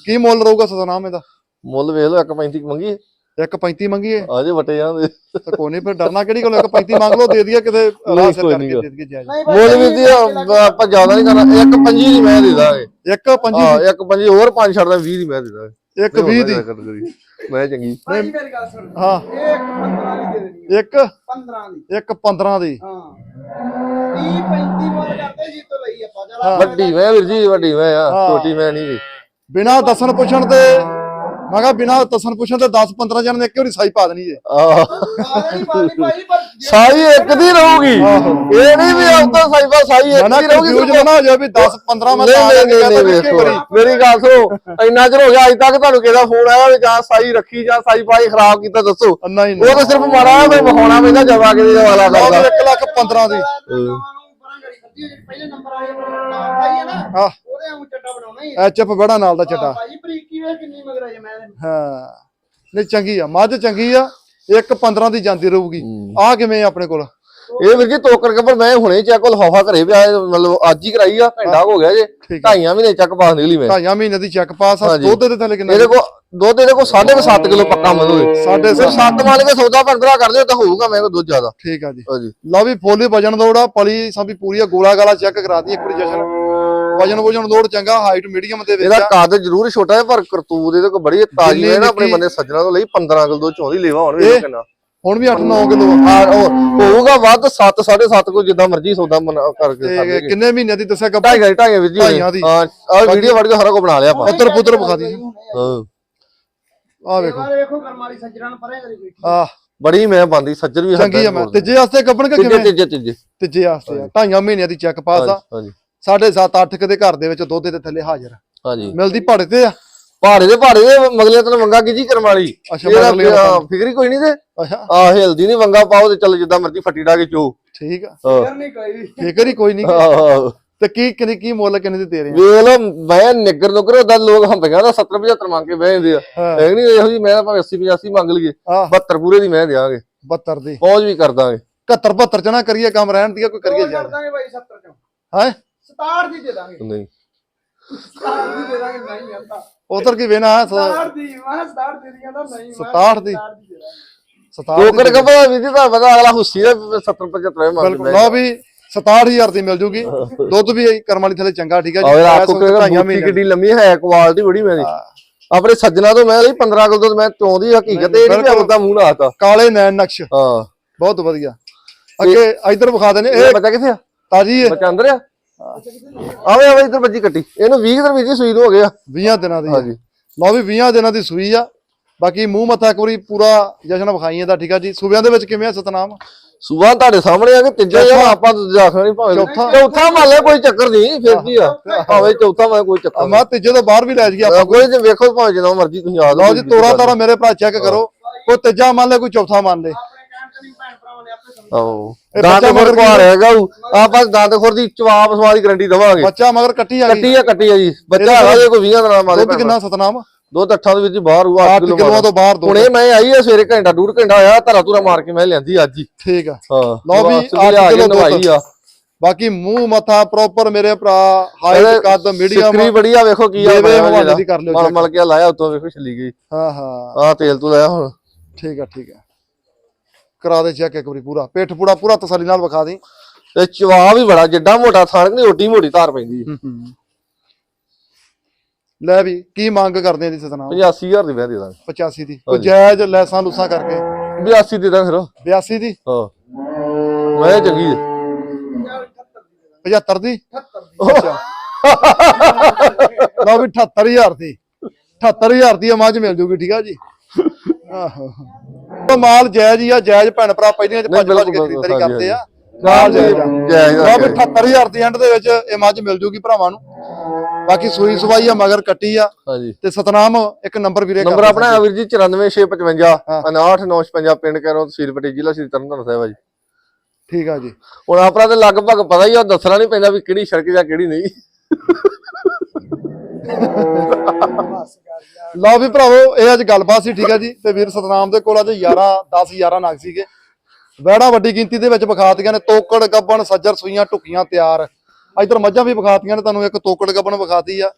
Speaker 2: ਕੀ ਮੁੱਲ ਰਹੂਗਾ ਸਤਨਾਮ ਇਹਦਾ?
Speaker 1: ਮੁੱਲ ਵੇਖ ਲਓ 1.35 ਮੰਗੀ।
Speaker 2: ਇੱਕ 35 ਮੰਗੀਏ?
Speaker 1: ਆਜੇ ਵਟੇ ਜਾਂਦੇ
Speaker 2: ਤਾਂ ਕੋਈ ਨਹੀਂ ਫਿਰ ਡਰਨਾ ਕਿਹੜੀ ਗੱਲ ਇੱਕ 35 ਮੰਗ ਲਓ ਦੇ ਦਈਏ ਕਿਤੇ ਰਾਹ ਸਿਰ
Speaker 1: ਕੋਈ
Speaker 2: ਕਰਕੇ
Speaker 1: ਨੀ
Speaker 2: ਦੇ ਦਈਏ ਜਾਇਜ਼।
Speaker 3: ਨਹੀਂ
Speaker 1: ਮੁੱਲ ਵੀ ਜੀ ਆਪਾਂ ਜ਼ਿਆਦਾ ਨਹੀਂ ਕਰਨਾ। ਇੱਕ ਪੰਜੀ ਦੀ ਮੈਂ ਦੇ ਦਾਂਗੇ
Speaker 2: ਇੱਕ 25
Speaker 1: ਹਾਂ ਇੱਕ ਪੰਜੀ ਹੋਰ ਪੰਜ ਛੱਡਦਾ 20 ਦੀ ਮੈਂ ਦੇ ਦਾਂਗੇ
Speaker 2: ਇੱਕ 20 ਦੀ।
Speaker 1: ਮੈਂ ਚੰਗੀ।
Speaker 3: ਭਾਈ ਮੇਰੀ ਗੱਲ ਸੁਣ।
Speaker 2: ਹਾਂ।
Speaker 3: ਇਹ ਇੱਕ 15 ਦੀ ਦੇ ਦੇਣੀ ਆ।
Speaker 2: ਇੱਕ
Speaker 3: 15 ਦੀ।
Speaker 2: ਇੱਕ 15 ਦੀ।
Speaker 3: ਹਾਂ। 30 35 ਮੁੱਲ ਕਰਦੇ ਜੀ ਤੋਂ ਲਈ ਆਪਾਂ ਚਲ
Speaker 1: ਵੱਡੀ ਮੈਂ ਵੀਰ ਜੀ ਵੱਡੀ ਮੈਂ ਆ। ਛੋਟੀ ਮੈਂ ਨਹੀਂ ਗੀ।
Speaker 2: ਬਿਨਾ ਦੱਸਣ ਪੁੱਛਣ ਤੇ ਮੈਂ ਕਿਹਾ ਬਿਨਾ ਦੱਸਣ ਪੁੱਛਣ ਤੇ 10 15 ਜਣ ਨੇ ਇੱਕ ਵਾਰੀ ਸਾਈ ਪਾ ਦੇਣੀ ਜੇ।
Speaker 3: ਭਾਈ ਪਰ ਜੇ-
Speaker 1: ਸਾਈ ਇੱਕ ਦੀ ਰਹੂਗੀ। ਇਹ ਨਹੀਂ ਵੀ ਆਉਂਦਾ ਸਾਈਬਾ ਸਾਈ ਇੱਕ ਦੀ ਰਹੂਗੀ
Speaker 2: ਨਾ ਹੋ ਜਾਏ ਵੀ 10 15 ਮੈਂ ਤਾਂ ਇੱਕੇ ਵਾਰੀ।
Speaker 1: ਮੇਰੀ ਗੱਲ ਸੁਣੋ ਇੰਨਾ ਚਿਰ ਹੋ ਗਿਆ ਅੱਜ ਤੱਕ ਤੁਹਾਨੂੰ ਕਿਹਦਾ ਫੋਨ ਆਇਆ ਵੀ ਜਾਂ ਸਾਈ ਰੱਖੀ ਜਾਂ ਸਾਈ ਪਾਈ ਖਰਾਬ ਕੀਤਾ ਦੱਸੋ। ਉਹ ਤਾਂ ਸਿਰਫ ਮਾੜਾ ਮੈਂ ਵਿਖਾਉਣਾ ਪੈਂਦਾ ਜਵਾ ਕੇ ਵਾਲਾ
Speaker 2: ਉਹ
Speaker 1: ਕਰਦਾ।
Speaker 2: 1 ਲੱਖ 15 ਦੀ।
Speaker 3: ਪਹਿਲੇ ਨੰਬਰ ਵਾਲੇ ਨਾਮ ਆਈ ਹੈ ਨਾ
Speaker 2: ਹਾਂ
Speaker 3: ਉਹਦੇ ਵਾਂਗੂ ਚੱਟਾ ਬਣਾਉਣਾ ਹੀ
Speaker 2: ਐਚ ਐਫ ਬੜਾ ਨਾਲ ਦਾ ਚੱਟਾ
Speaker 3: ਭਾਈ ਬਰੀਕੀ ਵੇ ਕਿੰਨੀ ਮਗਰ ਜੇ ਮੈਂ
Speaker 2: ਹਾਂ। ਨਹੀਂ ਚੰਗੀ ਆ ਮੱਝ ਚੰਗੀ ਆ ਇੱਕ 15 ਦੀ ਜਾਂਦੀ ਰਹੂਗੀ। ਆ ਕਿਵੇਂ ਆ ਆਪਣੇ ਕੋਲ?
Speaker 1: ਇਹ ਵੀਰ ਜੀ ਤੋਕਰ ਕਬਰ ਮੈਂ ਹੁਣੇ ਚੈੱਕ ਕੋਲ ਹਫਾ ਘਰੇ ਪਿਆ ਇਹ ਮਤਲਬ ਅੱਜ ਹੀ ਕਰਾਈ ਆ ਘੰਟਾ ਹੋ। ਗਿਆ ਜੇ।
Speaker 2: ਠੀਕ।
Speaker 1: ਢਾਈਆਂ ਮਹੀਨੇ ਚੱਕ ਪਾਸ ਨਿਕਲੀ ਮੈਂ।
Speaker 2: ਢਾਈਆਂ ਮਹੀਨੇ ਦੀ ਚੈੱਕ ਪਾਸ ਆ
Speaker 1: ਹਾਂਜੀ।
Speaker 2: ਦੁੱਧ ਦੇ ਥੱਲੇ ਕਿੰਨਾ
Speaker 1: ਇਹਦੇ ਕੋ ਦੁੱਧ ਇਹਦੇ ਕੋ 7.5 ਕਿਲੋ ਪੱਕਾ ਮਦੋਏ
Speaker 2: ਸਾਢੇ
Speaker 1: ਸਿਰ 7 ਮਾਲ ਕੇ ਸੌਦਾ 15 ਕਰਦੇ ਤਾਂ ਹੋਊਗਾ ਮੈਂ ਕੋ ਦੁੱਧ ਜ਼ਿਆਦਾ।
Speaker 2: ਠੀਕ ਆ ਜੀ।
Speaker 1: ਹਾਂਜੀ।
Speaker 2: ਲਓ ਵੀ ਫੋਲੀ ਵਜਨ ਦੌੜਾ ਪਲੀ ਸਾਡੀ ਪੂਰੀ ਆ ਗੋਲਾ ਗਾਲਾ ਚੈੱਕ ਕਰਾ ਦੀ ਇੱਕ ਵਾਰੀ ਜਸ਼ਨ। ਵਜਨ ਵਜਨ ਦੌੜ ਚੰਗਾ ਹਾਈਟ ਮੀਡੀਅਮ ਦੇ ਵਿੱਚ
Speaker 1: ਇਹਦਾ। ਕੱਦ ਜ਼ਰੂਰ ਛੋਟਾ ਹੈ ਪਰ ਕਰਤੂਤ ਇਹਦੇ ਕੋ ਬੜੀ ਤਾਜੀ ਹੈ ਨਾ ਆਪਣੇ ਬੰਦੇ ਸੱਜਣਾ ਤੋਂ ਲਈ 15 ਕਿਲੋ ਚੋਂਦੀ ਲੇਵਾ ਹੁਣ ਵੀ
Speaker 2: ਇਹ-
Speaker 1: ਕਿੰਨਾ।
Speaker 2: ਹੁਣ ਵੀ 8-9 ਕਿਲੋ
Speaker 1: ਆ। ਹੋਊਗਾ ਵੱਧ 7 7.5 ਕੋ ਜਿੱਦਾਂ ਮਰਜ਼ੀ ਸੌਦਾ ਮਨਾ ਕਰਕੇ
Speaker 2: ਤੇ
Speaker 1: ਸਾਡੇ
Speaker 2: ਕਿੰਨੇ ਮਹੀਨਿਆਂ ਦੀ ਦੱਸਿਆ ਗੱਬਾ
Speaker 1: ਢਾਈ ਢਾਈ ਵੀਰ ਜੀ। ਹਾਂ ਆ ਵੀਡੀਓ ਵੜ ਕੇ ਸਾਰਾ ਕੋ ਬਣਾ ਲਿਆ ਆਪਾਂ।
Speaker 2: ਪੁੱਤਰ ਪੁੱਤਰ ਵਿਖਾ ਦੀ
Speaker 1: ਹਾਂ।
Speaker 2: ਆ ਵੇਖੋ।
Speaker 3: ਵੇਖੋ ਵੇਖੋ ਕਰਮ ਵਾਲੀ ਸੱਜਣਾ ਨੂੰ ਪਰੇ ਕਰੀ ਬੈਠੀ।
Speaker 2: ਆ
Speaker 1: ਬੜੀ ਮੈਂ ਬੰਦੀ ਸੱਜਰ ਵੀ
Speaker 2: ਚੰਗੀ ਆ ਮੈਂ। ਤੀਜੇ ਵਾਸਤੇ ਗੱਬਣ ਕਿ ਕਿਵੇਂ?
Speaker 1: ਤੀਜੇ ਤੀਜੇ।
Speaker 2: ਤੀਜੇ ਵਾਸਤੇ ਆ। ਢਾਈਆਂ ਮਹੀਨਿਆਂ ਦੀ ਚੈੱਕ ਪਾਸ ਆ।
Speaker 1: ਹਾਂਜੀ
Speaker 2: ਸਾਢੇ 7 8 ਕਦੇ ਘਰ ਦੇ ਵਿੱਚ ਦੁੱਧ ਦੇ ਥੱਲੇ ਹਾਜ਼ਰ।
Speaker 1: ਹਾਂਜੀ।
Speaker 2: ਮਿਲਦੀ ਭਾੜੇ ਤੇ ਆ।
Speaker 1: ਪਹਾੜੇ ਦੇ ਪਹਾੜੇ ਦੇ ਮਗਲੇ ਤਨ ਵੰਗਾ ਕੀ ਜੀ ਕਰਮ ਵਾਲੀ? ਇਹਦਾ ਆ, ਫਿਕਰ ਹੀ ਕੋਈ ਨਹੀਂ ਤੇ।
Speaker 2: ਅੱਛਾ।
Speaker 1: ਆ ਹਿਲਦੀ ਨਹੀਂ ਵੰਗਾ ਪਾਓ ਤੇ ਚੱਲ ਜਿੱਦਾਂ ਮਰਜ਼ੀ ਫੱਟੀ ਡਾ ਕੇ ਚੋ।
Speaker 2: ਠੀਕ ਆ।
Speaker 3: ਫਿਰ ਨਹੀਂ ਕੋਈ। ਵੀ
Speaker 2: ਫਿਕਰ ਹੀ ਕੋਈ ਨਹੀਂ।
Speaker 1: ਆਹੋ।
Speaker 2: ਤੇ ਕੀ ਕਿੰਨੀ ਕੀ ਮੁੱਲ ਕਿੰਨੇ ਦੀ ਦੇ ਰਹੇ ਆ?
Speaker 1: ਵੇਖ ਲੋ ਮੈਂ ਨਿੱਗਰ ਨੁਗਰ ਉਹਦਾ ਲੋਕ ਹੰਬੀਆਂ ਦਾ 70 75 ਮੰਗ ਕੇ ਬਹਿ ਜਾਂਦੇ ਆ।
Speaker 2: ਹਾਂ।
Speaker 1: ਨਹੀਂ ਇਹੋ ਜੀ ਮੈਂ ਭਾਵੇਂ 80 85 ਮੰਗ ਲਈਏ
Speaker 2: ਆ
Speaker 1: 72 ਪੂਰੇ ਦੀ ਮੈਂ ਦਿਆਂਗੇ।
Speaker 2: 72 ਦੀ।
Speaker 1: ਪਹੁੰਚ ਵੀ ਕਰ ਦਾਂਗੇ।
Speaker 2: 71 72 ਚ ਨਾ ਕਰੀਏ ਕੰਮ ਰਹਿਣ ਦੀ ਕੋਈ ਕਰੀਏ ਜਾ
Speaker 3: ਦਾਂਗੇ ਭਾਈ 70 ਚੋਂ।
Speaker 2: ਹੈ?
Speaker 3: 67 ਦੀ ਦੇ ਦਾਂਗੇ।
Speaker 1: ਨਹੀਂ।
Speaker 3: 67 ਦੀ ਦੇ ਦਾਂਗੇ ਨਹੀਂ ਆਂਦਾ
Speaker 2: ਉਧਰ ਕੀ ਵੇਨਾ
Speaker 3: 67 ਦੀ ਮੈਂ 67 ਦੇ ਦੀਆਂ ਤਾਂ ਨਹੀਂ ਮੈਂ
Speaker 2: 67 ਦੀ।
Speaker 3: 67 ਦੀ ਦੇ ਦਾਂਗੇ।
Speaker 2: 67
Speaker 1: ਲੋਕਰ ਕਪੜਾ ਵੀ ਦੀ ਤਾਂ ਪਤਾ ਅਗਲਾ ਹੁੱਸੀ ਦਾ 70 75 ਮੰਗ
Speaker 2: ਬਿਲਕੁਲ। ਲਓ ਵੀ 67000 ਦੀ ਮਿਲ ਜੂਗੀ। ਦੁੱਧ ਵੀ ਕਰਮ ਵਾਲੀ ਥੱਲੇ ਚੰਗਾ ਠੀਕ ਹੈ
Speaker 1: ਔਰ
Speaker 2: ਜੀ
Speaker 1: ਆਪਕੋ
Speaker 2: ਢਾਈਆਂ
Speaker 1: ਕਿਹੜਾ
Speaker 2: ਮਹੀਨੇ
Speaker 1: ਕਿੱਡੀ ਲੰਮੀ ਹੈ ਕੁਆਲਿਟੀ ਬੜੀ ਮੇਰੀ ਆਪਣੇ ਸੱਜਣਾ ਤੋਂ ਮੈਂ ਲਈ 15 ਕਿਲੋ ਤੋਂ ਮੈਂ ਚੋਂਦੀ ਹਕੀਕਤ ਇਹ ਨਹੀਂ ਆਪਦਾ ਮੂੰਹ ਨਾ ਆਤਾ
Speaker 2: ਕਾਲੇ ਨੈਣ ਨਕਸ਼।
Speaker 1: ਹਾਂ।
Speaker 2: ਬਹੁਤ ਵਧੀਆ। ਅੱਗੇ ਇਧਰ ਵਿਖਾ ਦਿੰਦੇ
Speaker 1: ਇਹ
Speaker 2: ਇਹ
Speaker 1: ਬੱਚਾ ਕਿੱਥੇ ਆ?
Speaker 2: ਤਾਜੀ ਹੈ।
Speaker 1: ਬੱਚਾ ਅੰਦਰ ਆ? ਆਵੇ ਆਵੇ ਇੱਧਰ ਬੱਜੀ ਕੱਟੀ ਇਹਨੂੰ 20 ਦਿਨ ਵਿੱਚ ਸੂਈ ਨੂੰ ਹੋ ਗਿਆ
Speaker 2: 20 ਦਿਨਾਂ ਦੀ
Speaker 1: ਹਾਂਜੀ।
Speaker 2: ਲਓ ਵੀ 20 ਦਿਨਾਂ ਦੀ ਸੂਈ ਆ। ਬਾਕੀ ਮੂੰਹ ਮੱਥਾ ਇੱਕ ਵਾਰੀ ਪੂਰਾ ਜਸ਼ਨ ਵਿਖਾਈਏ ਦਾ ਠੀਕ ਆ ਜੀ। ਸੂਬਿਆਂ ਦੇ ਵਿੱਚ ਕਿਵੇਂ ਆ ਸਤਨਾਮ?
Speaker 1: ਸੁਬਾਹ ਤੁਹਾਡੇ ਸਾਹਮਣੇ ਆ ਕਿ ਤੀਜਾ ਯਾਰ ਆਪਾਂ ਜਾਖਣਾ ਨਹੀਂ ਭਾਵੇਂ
Speaker 2: ਚੌਥਾ।
Speaker 1: ਚੌਥਾ ਮੰਨ ਲਿਆ ਕੋਈ ਚੱਕਰ ਨਹੀਂ ਫਿਰ ਕੀ ਆ? ਭਾਵੇਂ ਚੌਥਾ ਮੈਂ ਕੋਈ ਚੱਕਰ
Speaker 2: ਮੈਂ ਤੀਜੇ ਤੋਂ ਬਾਹਰ ਵੀ ਲੈ ਜੀ ਆਪਾਂ।
Speaker 1: ਕੋਈ ਜੇ ਵੇਖੋ ਭਾਵੇਂ ਜਦੋਂ ਮਰਜ਼ੀ ਤੁਸੀਂ ਆ
Speaker 2: ਲਓ ਜੀ ਤੋੜਾ ਤਾਰਾ ਮੇਰੇ ਭਰਾ ਚੈੱਕ ਕਰੋ। ਕੋਈ ਤੀਜਾ ਮੰਨ ਲੈ ਕੋਈ ਚੌਥਾ ਮੰਨ ਲੈ।
Speaker 1: ਆਓ ਦੰਦ ਖੁਰ ਪਾ ਰਹੇਗਾ ਆਪਾਂ ਦੰਦ ਖੁਰ ਦੀ ਜਵਾਬ ਸਵਾਰੀ ਗਰੰਟੀ ਦਵਾਂਗੇ।
Speaker 2: ਬੱਚਾ ਮਗਰ ਕੱਟੀ ਆ ਗਈ
Speaker 1: ਕੱਟੀ ਆ ਕੱਟੀ ਆ ਜੀ। ਬੱਚਾ ਹੈਗਾ ਜੇ ਕੋਈ 20 ਦਿਨਾਂ ਮਾਰੇ
Speaker 2: ਦੁੱਧ ਕਿੰਨਾ ਸਤਨਾਮ?
Speaker 1: ਦੁੱਧ ਅੱਠਾਂ ਦੇ ਵਿੱਚ ਬਾਹਰ ਹੋਊ 8
Speaker 2: 8
Speaker 1: ਕਿਲੋ
Speaker 2: ਕਿਲੋਆਂ ਤੋਂ ਬਾਹਰ ਦੁੱਧ
Speaker 1: ਹੁਣੇ ਮੈਂ ਆਈ ਆ ਸਵੇਰੇ ਘੰਟਾ ਡੂਢ ਘੰਟਾ ਹੋਇਆ ਧਰਾ ਧੁਰਾ ਮਾਰ ਕੇ ਮੈਂ ਲਿਆਂਦੀ ਅੱਜ ਹੀ।
Speaker 2: ਠੀਕ ਆ।
Speaker 1: ਹਾਂ
Speaker 2: ਲਓ ਵੀ
Speaker 1: ਬਸ
Speaker 2: ਅੱਠ ਕਿਲੋ
Speaker 1: ਨਵਾਈ
Speaker 2: ਦੁੱਧ।
Speaker 1: ਆ।
Speaker 2: ਬਾਕੀ ਮੂੰਹ ਮੱਥਾ ਪ੍ਰੋਪਰ ਮੇਰੇ ਭਰਾ ਹਾਈਟ ਕੱਦ ਮੀਡੀਅਮ
Speaker 1: ਸਿਕਰੀ ਬੜੀ ਆ ਵੇਖੋ ਕੀ ਆ
Speaker 2: ਹਵਾਲੇ। ਦੀ ਕਰ ਲਿਓ
Speaker 1: ਮਲ। ਮਲ ਕੇ ਲਾਇਆ ਉਤੋਂ ਵੇਖੋ ਛੱਲੀ ਗਈ।
Speaker 2: ਹਾਂ ਹਾਂ।
Speaker 1: ਆ ਤੇਲ ਤੋਂ ਲਾਇਆ ਹੁਣ।
Speaker 2: ਠੀਕ ਆ ਠੀਕ ਆ। ਕਰਾ ਦੇ ਚੈੱਕ ਇੱਕ ਵਾਰੀ ਪੂਰਾ। ਪਿੱਠ ਪੂੜਾ ਪੂਰਾ ਤਸੱਲੀ ਨਾਲ ਵਿਖਾ ਦੇ।
Speaker 1: ਤੇ ਚਵਾ ਵੀ ਬੜਾ ਜਿੱਡਾ ਮੋਟਾ ਥਾਣ ਨਹੀਂ ਓਡੀ ਮੋਟੀ ਧਾਰ ਪੈਂਦੀ। ਹੈ।
Speaker 2: ਲੈ ਵੀ ਕੀ ਮੰਗ ਕਰਦੇ ਆ ਜੀ ਸਤਨਾਮ
Speaker 1: 85000 ਦੀ ਮੈਂ ਦੇ ਦਾਂਗਾ।
Speaker 2: 85 ਦੀ। ਕੋਈ ਜਾਇਜ਼ ਲੈਸਾਂ ਲੂਸਾਂ ਕਰਕੇ?
Speaker 1: 82 ਦੇ ਦਾਂ ਫਿਰ।
Speaker 2: 82 ਦੀ?
Speaker 1: ਹਾਂ। ਮੈਂ ਚੰਗੀ ਹੈ।
Speaker 2: 75 ਦੀ? ਅੱਛਾ। ਲਓ ਵੀ 78000 ਦੀ। 78000 ਦੀ ਇਹ ਮੱਝ ਮਿਲ ਜੂਗੀ ਠੀਕ ਆ ਜੀ? ਆਹੋ। ਉਹ ਮਾਲ ਜਾਇਜ਼ ਹੀ ਆ ਜਾਇਜ਼ ਭੈਣ ਭਰਾ ਪਹਿਲੀਆਂ ਚ ਭੱਜ ਭੱਜ ਕੇ
Speaker 1: ਬਿਲਕੁਲ,
Speaker 2: ਖਰੀਦਦਾਰੀ
Speaker 1: ਹਾਂਜੀ,
Speaker 2: ਕਰਦੇ ਆ। ਆ
Speaker 1: ਆ,
Speaker 2: ਲਓ ਵੀ
Speaker 1: ਜਾਇਜ਼।
Speaker 2: 78000 ਦੀ ਐਂਡ ਦੇ ਵਿੱਚ ਇਹ ਮੱਝ ਮਿਲ ਜੂਗੀ ਭਰਾਵਾਂ ਨੂੰ। ਬਾਕੀ ਸੂਈ ਸਵਾਈ ਆ ਮਗਰ ਕੱਟੀ ਆ।
Speaker 1: ਹਾਂਜੀ।
Speaker 2: ਤੇ ਸਤਨਾਮ ਇੱਕ ਨੰਬਰ ਵੀਰੇ
Speaker 1: ਨੰਬਰ ਆਪਣਾ ਹੈ ਵੀਰ ਜੀ 94655
Speaker 2: ਹਾਂ।
Speaker 1: 58955 ਪਿੰਡ ਕਰੋ ਤਹਿਸੀਲ ਪੱਟੀ ਜ਼ਿਲ੍ਹਾ ਸ੍ਰੀ ਤਰਨਤਾਰਨ ਸਾਹਿਬ ਆ ਜੀ।
Speaker 2: ਠੀਕ ਆ ਜੀ।
Speaker 1: ਹੁਣ ਆਪਣਾ ਤੇ ਲਗਭਗ ਪਤਾ ਹੀ ਆ ਦੱਸਣਾ ਨਹੀਂ ਪੈਂਦਾ ਵੀ ਕਿਹੜੀ ਸੜਕ ਜਾਂ ਕਿਹੜੀ ਨਹੀਂ।
Speaker 2: ਲਓ ਵੀ ਭਰਾਵੋ ਇਹ ਅੱਜ ਗੱਲਬਾਤ ਸੀ ਠੀਕ ਹੈ ਜੀ। ਤੇ ਵੀਰ ਸਤਨਾਮ ਦੇ ਕੋਲ ਅੱਜ 11 10 11 ਨਗ ਸੀਗੇ। ਵੈੜਾ ਵੱਡੀ ਗਿਣਤੀ ਦੇ ਵਿੱਚ ਵਿਖਾਤੀਆਂ ਨੇ ਤੋਕੜ, ਗੱਬਣ, ਸੱਜਰ, ਸੂਈਆਂ ਟੁਕੀਆਂ ਤਿਆਰ। ਇਧਰ ਮੱਝਾਂ ਵੀ ਵਿਖਾਤੀਆਂ ਨੇ, ਤੁਹਾਨੂੰ ਇੱਕ ਤੋਕੜ, ਗੱਬਣ ਵਿਖਾਤੀ ਆ।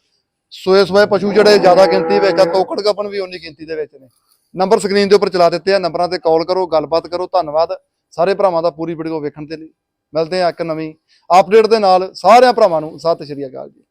Speaker 2: ਸੋਏ ਸੋਏ ਪਸ਼ੂ ਜਿਹੜੇ ਜ਼ਿਆਦਾ ਗਿਣਤੀ ਵਿੱਚ ਆ, ਤੋਕੜ, ਗੱਬਣ ਵੀ ਉਨੀ ਗਿਣਤੀ ਦੇ ਵਿੱਚ ਨੇ। ਨੰਬਰ ਸਕਰੀਨ ਦੇ ਉੱਪਰ ਚਲਾ ਦਿੱਤੇ ਆ, ਨੰਬਰਾਂ ਤੇ ਕਾਲ ਕਰੋ, ਗੱਲਬਾਤ ਕਰੋ, ਧੰਨਵਾਦ। ਸਾਰੇ ਭਰਾਵਾਂ ਦਾ ਪੂਰੀ ਵੀਡੀਓ ਵੇਖਣ ਦੇ ਲਈ। ਮਿਲਦੇ ਆ ਇੱਕ ਨਵੀਂ ਅਪਡੇਟ ਦੇ ਨਾਲ। ਸਾਰਿਆਂ ਭਰਾਵਾਂ ਨੂੰ ਸਤਿ ਸ਼੍ਰੀ ਅਕਾਲ ਜੀ।